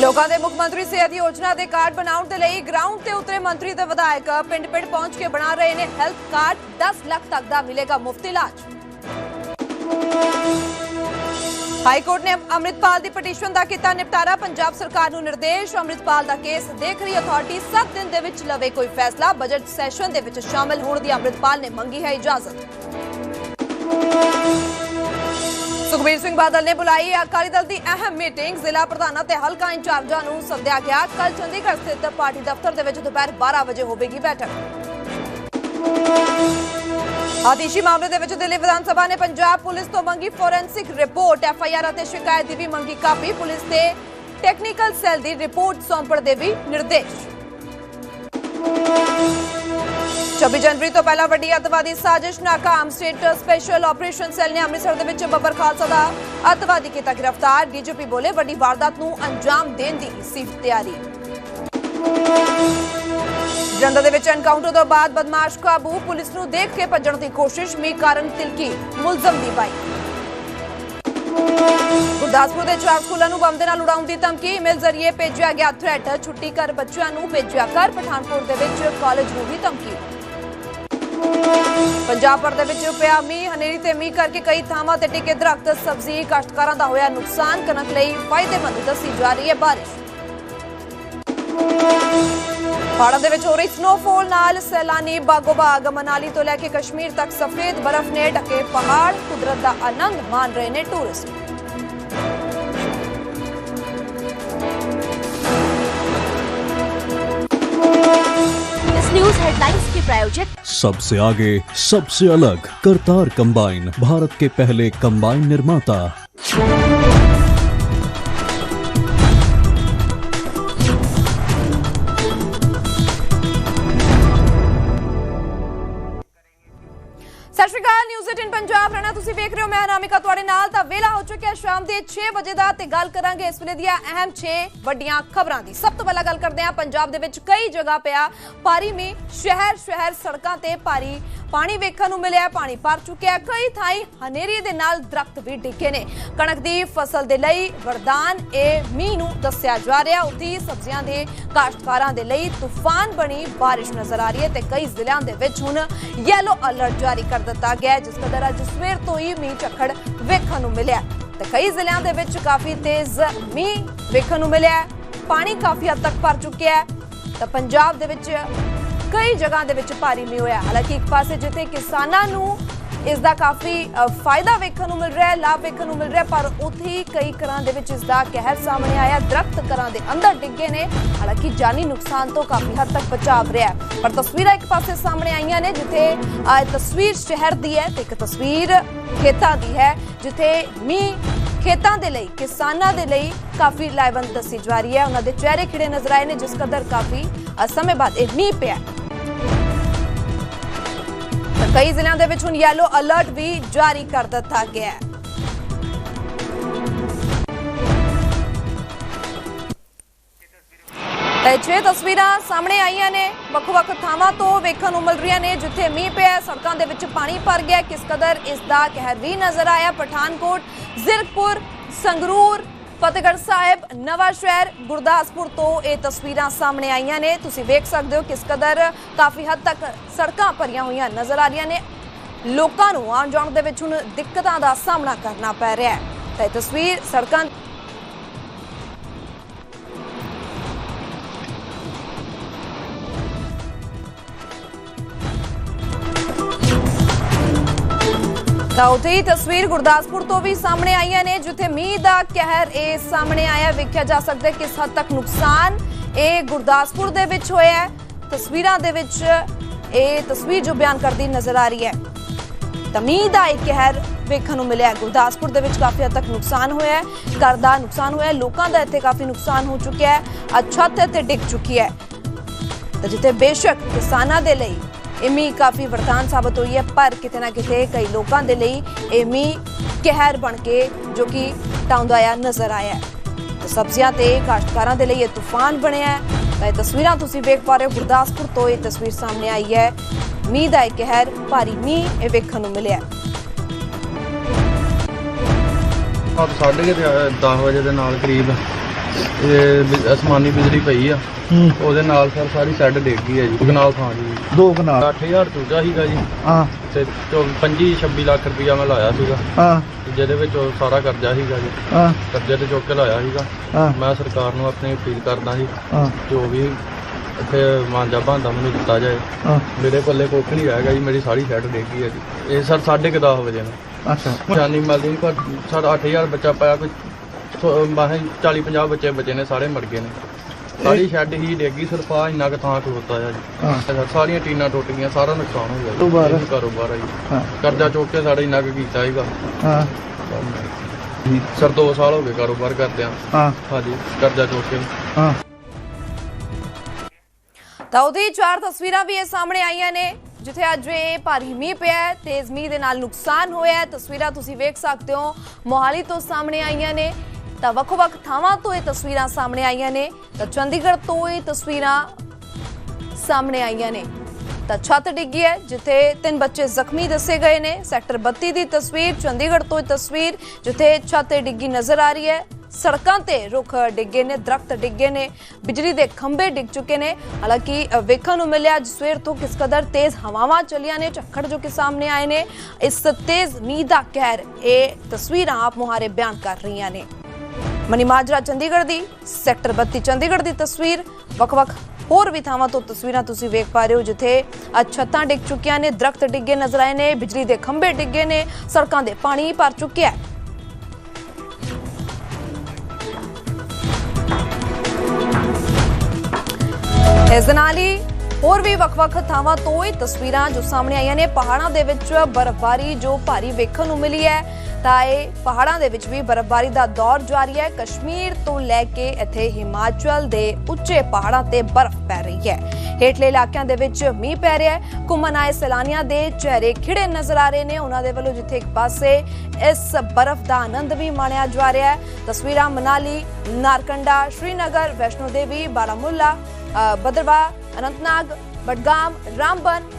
ਲੋਕਾਂ ਦੇ ਮੁੱਖ ਮੰਤਰੀ ਸਿਹਤ ਯੋਜਨਾ ਦੇ ਕਾਰਡ ਬਣਾਉਣ ਦੇ ਲਈ ਗਰਾਊਂਡ ਤੇ ਉਤਰੇ ਮੰਤਰੀ ਤੇ ਵਿਧਾਇਕ ਪਿੰਡ-ਪਿੰਡ ਪਹੁੰਚ ਕੇ ਬਣਾ ਰਹੇ ਨੇ ਹੈਲਥ ਕਾਰਡ 10 ਲੱਖ ਤੱਕ ਦਾ ਮਿਲੇਗਾ ਮੁਫਤ ਇਲਾਜ। ਹਾਈ ਕੋਰਟ ਨੇ ਅੰਮ੍ਰਿਤਪਾਲ ਦੀ ਪਟੀਸ਼ਨ ਦਾ ਕੀਤਾ ਨਿਪਟਾਰਾ। ਪੰਜਾਬ ਸਰਕਾਰ ਨੂੰ ਨਿਰਦੇਸ਼, ਅੰਮ੍ਰਿਤਪਾਲ ਦਾ ਕੇਸ ਦੇਖ ਰਹੀ ਅਥਾਰਟੀ 7 ਦਿਨ ਦੇ ਵਿੱਚ ਲਵੇ ਕੋਈ ਫੈਸਲਾ। ਬਜਟ ਸੈਸ਼ਨ ਦੇ ਵਿੱਚ ਸ਼ਾਮਲ ਹੋਣ ਦੀ ਅੰਮ੍ਰਿਤਪਾਲ ਨੇ ਮੰਗੀ ਹੈ ਇਜਾਜ਼ਤ। ਸੁਖਬੀਰ ਸਿੰਘ ਬਾਦਲ ਨੇ ਬੁਲਾਈ ਅਕਾਲੀ ਦਲ ਦੀ ਅਹਿਮ ਮੀਟਿੰਗ। ਜ਼ਿਲ੍ਹਾ ਪ੍ਰਧਾਨਾਂ ਤੇ ਹਲਕਾ ਇੰਚਾਰਜਾਂ ਨੂੰ ਸੱਦਿਆ ਗਿਆ। ਕੱਲ ਚੰਡੀਗੜ੍ਹ ਸਥਿਤ ਪਾਰਟੀ ਦਫ਼ਤਰ ਦੇ ਵਿੱਚ ਦੁਪਹਿਰ 12 ਵਜੇ ਹੋਵੇਗੀ ਬੈਠਕ। ਆਦਿਸ਼ੀ ਮਾਮਲੇ ਦੇ ਵਿੱਚ ਦਿੱਲੀ ਵਿਧਾਨ ਸਭਾ ਨੇ ਪੰਜਾਬ ਪੁਲਿਸ ਤੋਂ ਮੰਗੀ forensic report. F I R ਅਤੇ ਸ਼ਿਕਾਇਤ ਦੀ ਵੀ ਮੰਗੀ ਕਾਪੀ। ਪੁਲਿਸ ਦੇ ਟੈਕਨੀਕਲ ਸੈੱਲ ਦੀ ਰਿਪੋਰਟ ਸੌਂਪਣ ਦੇ ਵੀ ਨਿਰਦੇਸ਼। 26 ਜਨਵਰੀ ਤੋਂ ਪਹਿਲਾਂ ਵੱਡੀ ਅੱਤਵਾਦੀ ਸਾਜ਼ਿਸ਼ ਨਾਕਾਮ ਸਟੇਟ ਸਪੈਸ਼ਲ ਆਪਰੇਸ਼ਨ ਸੈੱਲ ਨੇ ਅੰਮ੍ਰਿਤਸਰ ਦੇ ਵਿੱਚ ਬੱਬਰ ਖਾਲਸਾ ਦਾ ਅੱਤਵਾਦੀ ਕੀਤਾ ਗ੍ਰਿਫਤਾਰ। ਡੀਜੀਪੀ ਬੋਲੇ ਵੱਡੀ ਵਾਰਦਾਤ ਨੂੰ ਅੰਜਾਮ ਦੇਣ ਦੀ ਸੀ ਤਿਆਰੀ। ਜੰਦਾ ਦੇ ਵਿੱਚ ਐਨਕਾਊਂਟਰ ਤੋਂ ਬਾਅਦ ਬਦਮਾਸ਼ ਕਾਬੂ। ਪੁਲਿਸ ਨੂੰ ਦੇਖ ਕੇ ਭੱਜਣ ਦੀ ਕੋਸ਼ਿਸ਼ ਮੀ ਕਾਰਨ ਤਿਲਕੀ, ਮੁਲਜ਼ਮ ਦੀ ਬਾਈ ਗੁਰਦਾਸਪੁਰ ਦੇ ਚਾਰ ਸਕੂਲਾਂ ਨੂੰ ਬੰਬ ਦੇ ਨਾਲ ਉਡਾਉਣ ਦੀ ਧਮਕੀ। ਈਮੇਲ ਜ਼ਰੀਏ ਭੇਜਿਆ ਗਿਆ ਥ੍ਰੈਟ ਛੁੱਟੀ ਕਰ ਬੱਚਿਆਂ ਨੂੰ ਭੇਜਿਆ ਕਰ ਪਠਾਨਕੋਟ ਦੇ ਵਿੱਚ ਕਾਲਜ ਨੂੰ ਵੀ ਧਮਕੀ। ਪੰਜਾਬ ਭਰ ਦੇ ਵਿੱਚ ਪਿਆ ਮੀਂਹ ਹਨੇਰੀ ਤੇ ਮੀਂਹ ਕਰਕੇ ਕਈ ਥਾਵਾਂ ਤੇ ਟਿਕੇ ਦਰਖਤ ਸਬਜ਼ੀ ਕਾਸ਼ਤਕਾਰਾਂ ਦਾ ਹੋਇਆ ਨੁਕਸਾਨ ਕਣਕ ਲਈ ਫਾਇਦੇਮੰਦ ਦੱਸੀ ਜਾ ਰਹੀ ਹੈ ਬਾਰਿਸ਼ ਪਹਾੜਾਂ ਦੇ ਵਿੱਚ ਹੋ ਰਹੀ ਸਨੋਫਾਲ ਨਾਲ ਸੈਲਾਨੀ ਬਾਗੋ ਬਾਗ ਮਨਾਲੀ ਤੋਂ ਲੈ ਕੇ ਕਸ਼ਮੀਰ ਤੱਕ ਸਫੇਦ ਬਰਫ਼ ਨੇ ਢਕੇ ਪਹਾੜ ਕੁਦਰਤ ਦਾ ਆਨੰਦ ਮਾਣ ਰਹੇ ਨੇ ਟੂਰਿਸਟ इस न्यूज हेडलाइंस के प्रायोजक सबसे आगे सबसे अलग करतार कंबाइन भारत के पहले कंबाइन निर्माता ਸਤਿ ਸ਼੍ਰੀ ਅਕਾਲ ਨਿਊਜ਼ 18 ਪੰਜਾਬ ਰਹਿਣਾ ਤੁਸੀਂ ਵੇਖ ਰਹੇ ਹੋ, ਮੈਂ ਅਨਾਮਿਕਾ ਤੁਹਾਡੇ ਨਾਲ, ਤਾਂ ਵੇਲਾ ਹੋ ਚੁੱਕਿਆ ਸ਼ਾਮ ਦੇ 6 ਵਜੇ ਦਾ ਤੇ ਗੱਲ ਕਰਾਂਗੇ ਇਸ ਵੇਲੇ ਦੀਆਂ ਅਹਿਮ 6 ਵੱਡੀਆਂ ਖਬਰਾਂ ਦੀ। ਸਭ ਤੋਂ ਪਹਿਲਾਂ ਗੱਲ ਕਰਦੇ ਹਾਂ, ਪੰਜਾਬ ਦੇ ਵਿੱਚ ਕਈ ਜਗ੍ਹਾ ਪਿਆ ਭਾਰੀ ਮੀਂਹ, ਸ਼ਹਿਰ ਸ਼ਹਿਰ ਸੜਕਾਂ ਤੇ ਭਾਰੀ ਪਾਣੀ ਵੇਖਣ ਨੂੰ ਮਿਲਿਆ, ਪਾਣੀ ਭਰ ਚੁੱਕਿਆ, ਕਈ ਥਾਈਂ ਹਨੇਰੀ ਦੇ ਨਾਲ ਦਰਖਤ ਵੀ ਡਿੱਗੇ ਨੇ। ਕਣਕ ਦੀ ਫਸਲ ਦੇ ਲਈ ਵਰਦਾਨ, ਇਹ ਮੀਂਹ ਨੂੰ ਦੱਸਿਆ ਜਾ ਰਿਹਾ, ਉੱਥੇ ਸਬਜ਼ੀਆਂ ਦੇ ਕਾਸ਼ਤਕਾਰਾਂ ਦੇ ਲਈ ਤੂਫਾਨ ਬਣੀ ਬਾਰਿਸ਼ ਨਜ਼ਰ ਆ ਰਹੀ ਹੈ ਤੇ ਕਈ ਜ਼ਿਲ੍ਹਿਆਂ ਦੇ ਵਿੱਚ ਹੁਣ ਯੈਲੋ ਅਲਰਟ ਜਾਰੀ ਕਰ ਦਿੱਤਾ ਗਿਆ ਜਿਸ ਕਦਰ ਅੱਜ ਸਵੇਰ ਤੋਂ ਹੀ ਮੀਂਹ ਝੱਖੜ ਵੇਖਣ ਨੂੰ ਮਿਲਿਆ ਤੇ ਕਈ ਜ਼ਿਲ੍ਹਿਆਂ ਦੇ ਵਿੱਚ ਕਾਫੀ ਤੇਜ਼ ਮੀਂਹ ਵੇਖਣ ਨੂੰ ਮਿਲਿਆ ਪਾਣੀ ਕਾਫੀ ਹੱਦ ਤੱਕ ਭਰ ਚੁੱਕਿਆ ਹੈ। ਤਾਂ ਪੰਜਾਬ ਦੇ ਵਿੱਚ ਕਈ ਜਗ੍ਹਾ ਦੇ ਵਿੱਚ ਭਾਰੀ ਮੀਂਹ ਹੋਇਆ ਹਾਲਾਂਕਿ ਇੱਕ ਪਾਸੇ ਜਿੱਥੇ ਕਿਸਾਨਾਂ ਨੂੰ ਇਸ ਦਾ ਕਾਫੀ ਫਾਇਦਾ ਵੇਖਣ ਨੂੰ ਮਿਲ ਰਿਹਾ ਹੈ ਲਾਭ ਵੇਖਣ ਨੂੰ ਮਿਲ ਰਿਹਾ, ਪਰ ਉੱਥੇ ਹੀ ਕਈ ਘਰਾਂ ਦੇ ਵਿੱਚ ਇਸ ਦਾ ਕਹਿਰ ਸਾਹਮਣੇ ਆਇਆ। ਦਰਖਤ ਘਰਾਂ ਦੇ ਅੰਦਰ ਡਿੱਗੇ ਨੇ। ਹਾਲਾਂਕਿ ਜਾਨੀ ਨੁਕਸਾਨ ਤੋਂ ਕਾਫੀ ਹੱਦ ਤੱਕ ਬਚਾਵ ਰਿਹਾ ਪਰ ਤਸਵੀਰਾਂ ਇੱਕ ਪਾਸੇ ਸਾਹਮਣੇ ਆਈਆਂ ਨੇ, ਜਿੱਥੇ ਤਸਵੀਰ ਸ਼ਹਿਰ ਦੀ ਹੈ ਤੇ ਇੱਕ ਤਸਵੀਰ ਖੇਤਾਂ ਦੀ ਹੈ, ਜਿੱਥੇ ਮੀਂਹ ਖੇਤਾਂ ਦੇ ਲਈ, ਕਿਸਾਨਾਂ ਦੇ ਲਈ ਕਾਫੀ ਲਾਇਵੰਤ ਦੱਸੀ ਜਾ ਰਹੀ ਹੈ। ਉਹਨਾਂ ਦੇ ਚਿਹਰੇ ਖਿੜੇ ਨਜ਼ਰ ਆਏ ਨੇ, ਜਿਸ ਕਦਰ ਕਾਫੀ ਸਮੇਂ ਬਾਅਦ ਇਹ ਮੀਂਹ ਪਿਆ ਕਈ ਜ਼ਿਲ੍ਹਿਆਂ ਦੇ ਵਿੱਚ ਹੁਣ ਯੈਲੋ ਅਲਰਟ ਵੀ ਜਾਰੀ ਕਰ ਦਿੱਤਾ ਗਿਆ ਹੈ। ਇਹ ਛੇ ਤਸਵੀਰਾਂ ਸਾਹਮਣੇ ਆਈਆਂ ਨੇ। ਵੱਖ-ਵੱਖ ਥਾਵਾਂ ਤੋਂ ਵੇਖਣ ਨੂੰ ਮਿਲ ਰਹੀਆਂ ਨੇ, ਜਿੱਥੇ ਮੀਂਹ ਪਿਆ ਸੜਕਾਂ ਦੇ ਵਿੱਚ ਪਾਣੀ ਭਰ ਗਿਆ ਕਿਸ ਕਦਰ ਇਸ ਦਾ ਕਹਿਰ ਵੀ ਨਜ਼ਰ ਆਇਆ। ਪਠਾਨਕੋਟ ਜ਼ਿਰਕਪੁਰ ਸੰਗਰੂਰ ਫਤਿਹਗੜ੍ਹ ਸਾਹਿਬ, ਨਵਾਂ ਸ਼ਹਿਰ ਗੁਰਦਾਸਪੁਰ ਤੋਂ ਇਹ ਤਸਵੀਰਾਂ ਸਾਹਮਣੇ ਆਈਆਂ ਨੇ। ਤੁਸੀਂ ਵੇਖ ਸਕਦੇ ਹੋ ਕਿਸ ਕਦਰ ਕਾਫੀ ਹੱਦ ਤੱਕ ਸੜਕਾਂ ਭਰੀਆਂ ਹੋਈਆਂ ਨਜ਼ਰ ਆ ਰਹੀਆਂ ਨੇ। ਲੋਕਾਂ ਨੂੰ ਆਉਣ ਜਾਣ ਦੇ ਵਿੱਚ ਹੁਣ ਦਿੱਕਤਾਂ ਦਾ ਸਾਹਮਣਾ ਕਰਨਾ ਪੈ ਰਿਹਾ ਹੈ। ਤਾਂ ਇਹ ਤਸਵੀਰ ਸੜਕਾਂ ਤਾਂ ਉੱਥੇ ਹੀ ਤਸਵੀਰ ਗੁਰਦਾਸਪੁਰ ਤੋਂ ਵੀ ਸਾਹਮਣੇ ਆਈਆਂ ਨੇ, ਜਿੱਥੇ ਮੀਂਹ ਦਾ ਕਹਿਰ ਇਹ ਸਾਹਮਣੇ ਆਇਆ। ਵੇਖਿਆ ਜਾ ਸਕਦਾ ਕਿਸ ਹੱਦ ਤੱਕ ਨੁਕਸਾਨ ਇਹ ਗੁਰਦਾਸਪੁਰ ਦੇ ਵਿੱਚ ਹੋਇਆ ਹੈ। ਤਸਵੀਰਾਂ ਦੇ ਵਿੱਚ ਇਹ ਤਸਵੀਰ ਜੋ ਬਿਆਨ ਕਰਦੀ ਨਜ਼ਰ ਆ ਰਹੀ ਹੈ। ਤਾਂ ਮੀਂਹ ਦਾ ਇੱਕ ਕਹਿਰ ਵੇਖਣ ਨੂੰ ਮਿਲਿਆ ਗੁਰਦਾਸਪੁਰ ਦੇ ਵਿੱਚ ਕਾਫੀ ਹੱਦ ਤੱਕ ਨੁਕਸਾਨ ਹੋਇਆ ਹੈ। ਘਰ ਦਾ ਨੁਕਸਾਨ ਹੋਇਆ ਲੋਕਾਂ ਦਾ ਇੱਥੇ ਕਾਫੀ ਨੁਕਸਾਨ ਹੋ ਚੁੱਕਿਆ ਹੈ। ਛੱਤ ਇੱਥੇ ਡਿੱਗ ਚੁੱਕੀ ਹੈ। ਤਾਂ ਜਿੱਥੇ ਬੇਸ਼ੱਕ ਕਿਸਾਨਾਂ ਦੇ ਲਈ ਇਹ ਕਾਫੀ ਵਰਦਾਨ ਸਾਬਤ ਹੋਈ ਹੈ, ਪਰ ਕਿਤੇ ਨਾ ਕਿਤੇ ਕਈ ਲੋਕਾਂ ਦੇ ਲਈ ਇਹ ਕਹਿਰ ਬਣ ਕੇ ਜੋ ਕਿ ਟਾਉਂਦਾ ਆਇਆ ਨਜ਼ਰ ਆਇਆ ਹੈ। ਸਬਜ਼ੀਆਂ ਤੇ ਕਾਸ਼ਤਕਾਰਾਂ ਦੇ ਲਈ ਇਹ ਤੂਫਾਨ ਬਣਿਆ ਹੈ। ਤਾਂ ਇਹ ਤਸਵੀਰਾਂ ਤੁਸੀਂ ਵੇਖ ਪਾ ਰਹੇ ਹੋ, ਗੁਰਦਾਸਪੁਰ ਤੋਂ ਇਹ ਤਸਵੀਰ ਸਾਹਮਣੇ ਆਈ ਹੈ। ਮੀਂਹ ਦਾ ਇਹ ਕਹਿਰ, ਭਾਰੀ ਮੀਂਹ ਇਹ ਵੇਖਣ ਨੂੰ ਮਿਲਿਆ ਰਾਤ ਸਾਢੇ ਕੁ 10 ਵਜੇ ਦੇ ਨਾਲ ਕਰੀਬ ਇਹ ਅਸਮਾਨੀ ਬਿਜਲੀ ਪਈ ਆ। ਹੂੰ। ਉਹਦੇ ਨਾਲ ਸਰ ਸਾਰੀ ਸੈੱਡ ਡਿੱਗ ਗਈ ਹੈ ਜੀ। ਕਨਾਲ ਥਾਂ ਜੀ। ਦੋ ਕਨਾਲ 8000 ਚੂਜਾ ਸੀਗਾ ਜੀ। ਹਾਂ। ਤੇ 25 26 ਲੱਖ ਰੁਪਈਆ ਮੈਂ ਲਾਇਆ ਸੀਗਾ। ਹਾਂ। ਜਿਹਦੇ ਵਿੱਚ ਉਹ ਸਾਰਾ ਕਰਜ਼ਾ ਸੀਗਾ ਜੀ। ਹਾਂ। ਕਰਜ਼ੇ ਤੇ ਚੁੱਕ ਕੇ ਲਾਇਆ ਸੀਗਾ। ਹਾਂ। ਮੈਂ ਸਰਕਾਰ ਨੂੰ ਆਪਣੀ ਅਪੀਲ ਕਰਦਾ ਸੀ ਹਾਂ। ਜੋ ਵੀ ਇੱਥੇ ਮਾਂਜਾ ਭਾਂਦਾ ਮੈਨੂੰ ਦਿੱਤਾ ਜਾਏ। ਹਾਂ। ਮੇਰੇ ਪੱਲੇ ਕੁੱਖ ਨਹੀਂ ਹੈਗਾ ਜੀ ਮੇਰੀ ਸਾਰੀ ਸੈੱਡ ਡਿੱਗ ਗਈ ਹੈ ਜੀ। ਇਹ ਸਰ 10:30 ਵਜੇ ਨੂੰ। ਅੱਛਾ। ਜਾਨੀ ਨਹੀਂ ਪਰ ਸਾਡਾ 8000 ਬੱਚਾ ਪਾਇਆ ਕੋਈ ਮਾਹੇ 40 50 ਬੱਚੇ ਬਚੇ ਨੇ ਸਾਰੇ ਮਰ ਗਏ ਨੇ। ਸਾਰੀ ਸ਼ੈੱਡ ਹੀ ਡੇਗੀ ਸਿਰਫ ਆ ਇੰਨਾ ਕੁ ਥਾਂ ਖਲੋਤਾ ਆ ਜੀ। ਹਾਂ। ਅੱਛਾ, ਸਾਰੀਆਂ ਟੀਨਾਂ ਟੁੱਟ ਗਈਆਂ ਸਾਰਾ ਨੁਕਸਾਨ ਹੋ ਗਿਆ ਜੀ। ਕਾਰੋਬਾਰ। ਇਹ ਕਾਰੋਬਾਰ ਆ ਜੀ। ਹਾਂ। ਕਰਜ਼ਾ ਚੁੱਕ ਕੇ ਸਾਡਾ ਇੰਨਾ ਕੁ ਕੀਤਾ ਸੀਗਾ। ਹਾਂ। ਸਰ 2 ਸਾਲ ਹੋ ਗਏ ਕਾਰੋਬਾਰ ਕਰਦਿਆਂ। ਹਾਂ। ਹਾਂਜੀ ਕਰਜ਼ਾ ਚੁੱਕ ਕੇ। ਹਾਂ। ਤਾਂ ਉਹਦੀ ਚਾਰ ਤਸਵੀਰਾਂ ਵੀ ਇਹ ਸਾਹਮਣੇ ਆਈਆਂ ਨੇ ਜਿੱਥੇ ਅੱਜ ਇਹ ਭਾਰੀ ਮੀਂਹ ਪਿਆ ਹੈ ਤੇਜ਼ ਮੀਂਹ ਦੇ ਨਾਲ ਨੁਕਸਾਨ ਹੋਇਆ ਹੈ। ਤਸਵੀਰਾਂ ਤੁਸੀਂ ਵੇਖ ਸਕਦੇ ਹੋ ਮੋਹਾਲੀ ਤੋਂ ਸਾਹਮਣੇ ਆਈਆਂ ਨੇ। ਤਾਂ ਵੱਖ-ਵੱਖ ਥਾਵਾਂ ਤੋਂ ਇਹ ਤਸਵੀਰਾਂ ਸਾਹਮਣੇ ਆਈਆਂ ਨੇ। ਤਾਂ ਚੰਡੀਗੜ੍ਹ ਤੋਂ ਇਹ ਤਸਵੀਰਾਂ ਸਾਹਮਣੇ ਆਈਆਂ ਨੇ। ਤਾਂ ਛੱਤ ਡਿੱਗੀ ਹੈ, ਜਿੱਥੇ ਤਿੰਨ ਬੱਚੇ ਜ਼ਖਮੀ ਦੱਸੇ ਗਏ ਨੇ। ਸੈਕਟਰ 32 ਦੀ ਤਸਵੀਰ, ਚੰਡੀਗੜ੍ਹ ਤੋਂ ਇਹ ਤਸਵੀਰ, ਜਿੱਥੇ ਛੱਤ ਡਿੱਗੀ ਨਜ਼ਰ ਆ ਰਹੀ ਹੈ। ਸੜਕਾਂ ਤੇ ਰੁੱਖ ਡਿੱਗੇ ਨੇ, ਦਰਖਤ ਡਿੱਗੇ ਨੇ, ਬਿਜਲੀ ਦੇ ਖੰਭੇ ਡਿੱਗ ਚੁੱਕੇ ਨੇ। ਹਾਲਾਂਕਿ ਵੇਖਣ ਨੂੰ ਮਿਲਿਆ, ਅੱਜ ਸਵੇਰ ਤੋਂ ਕਿਸ ਕਦਰ ਤੇਜ਼ ਹਵਾਵਾਂ ਚੱਲੀਆਂ ਨੇ, ਝੱਖੜ ਜੋ ਕਿ ਸਾਹਮਣੇ ਆਏ ਨੇ। ਇਸ ਤੇਜ਼ ਮੀਂਹ ਦਾ ਕਹਿਰ, ਇਹ ਤਸਵੀਰਾਂ ਆਪ ਮੁਹਾਰੇ ਬਿਆਨ ਕਰ ਰਹੀਆਂ ਨੇ। ਮਨੀ ਮਾਜਰਾ ਚੰਡੀਗੜ੍ਹ ਦੀ, ਸੈਕਟਰ 32 ਚੰਡੀਗੜ੍ਹ ਦੀ ਤਸਵੀਰ। ਵੱਖ-ਵੱਖ ਹੋਰ ਵੀ ਥਾਵਾਂ ਤੋਂ ਤਸਵੀਰਾਂ ਤੁਸੀਂ ਵੇਖ ਪਾ ਰਹੇ ਹੋ, ਜਿੱਥੇ ਅੱਜ ਛੱਤਾਂ ਡਿੱਗ ਚੁੱਕੀਆਂ ਨੇ, ਦਰਖਤ ਡਿੱਗੇ ਨਜ਼ਰ ਆਏ ਨੇ, ਬਿਜਲੀ ਦੇ ਖੰਭੇ ਡਿੱਗੇ ਨੇ, ਸੜਕਾਂ ਦੇ ਪਾਣੀ ਭਰ ਚੁੱਕਿਆ ਹੈ ਇਸ ਦੇ ਨਾਲ ਹੀ ਹੋਰ ਵੀ ਵੱਖ-ਵੱਖ ਥਾਵਾਂ ਤੋਂ ਇਹ ਤਸਵੀਰਾਂ ਜੋ ਸਾਹਮਣੇ ਆਈਆਂ ਨੇ ਪਹਾੜਾਂ ਦੇ ਵਿੱਚ ਬਰਫ਼ਬਾਰੀ ਜੋ ਭਾਰੀ ਵੇਖਣ ਨੂੰ ਮਿਲੀ ਹੈ। ਤਾਂ ਇਹ ਪਹਾੜਾਂ ਦੇ ਵਿੱਚ ਵੀ ਬਰਫ਼ਬਾਰੀ ਦਾ ਦੌਰ ਜਾਰੀ ਹੈ। ਕਸ਼ਮੀਰ ਤੋਂ ਲੈ ਕੇ ਇੱਥੇ ਹਿਮਾਚਲ ਦੇ ਉੱਚੇ ਪਹਾੜਾਂ ਤੇ ਬਰਫ਼ ਪੈ ਰਹੀ ਹੈ। ਹੇਠਲੇ ਇਲਾਕਿਆਂ ਦੇ ਵਿੱਚ ਮੀਂਹ ਪੈ ਰਿਹਾ ਹੈ। ਘੁੰਮਣ ਆਏ ਸੈਲਾਨੀਆਂ ਦੇ ਚਿਹਰੇ ਖਿੜੇ ਨਜ਼ਰ ਆ ਰਹੇ ਨੇ। ਉਹਨਾਂ ਦੇ ਵੱਲੋਂ ਜਿੱਥੇ ਇੱਕ ਪਾਸੇ ਇਸ ਬਰਫ਼ ਦਾ ਆਨੰਦ ਵੀ ਮਾਣਿਆ ਜਾ ਰਿਹਾ ਹੈ। ਤਸਵੀਰਾਂ ਮਨਾਲੀ ਨਾਰਕੰਡਾ ਸ਼੍ਰੀਨਗਰ ਵੈਸ਼ਨੋ ਦੇਵੀ ਬਾਰਾਮੁੱਲਾ ਅ, ਭਦਰਵਾਹ ਅਨੰਤਨਾਗ, ਬਡਗਾਮ, ਰਾਮਬਨ,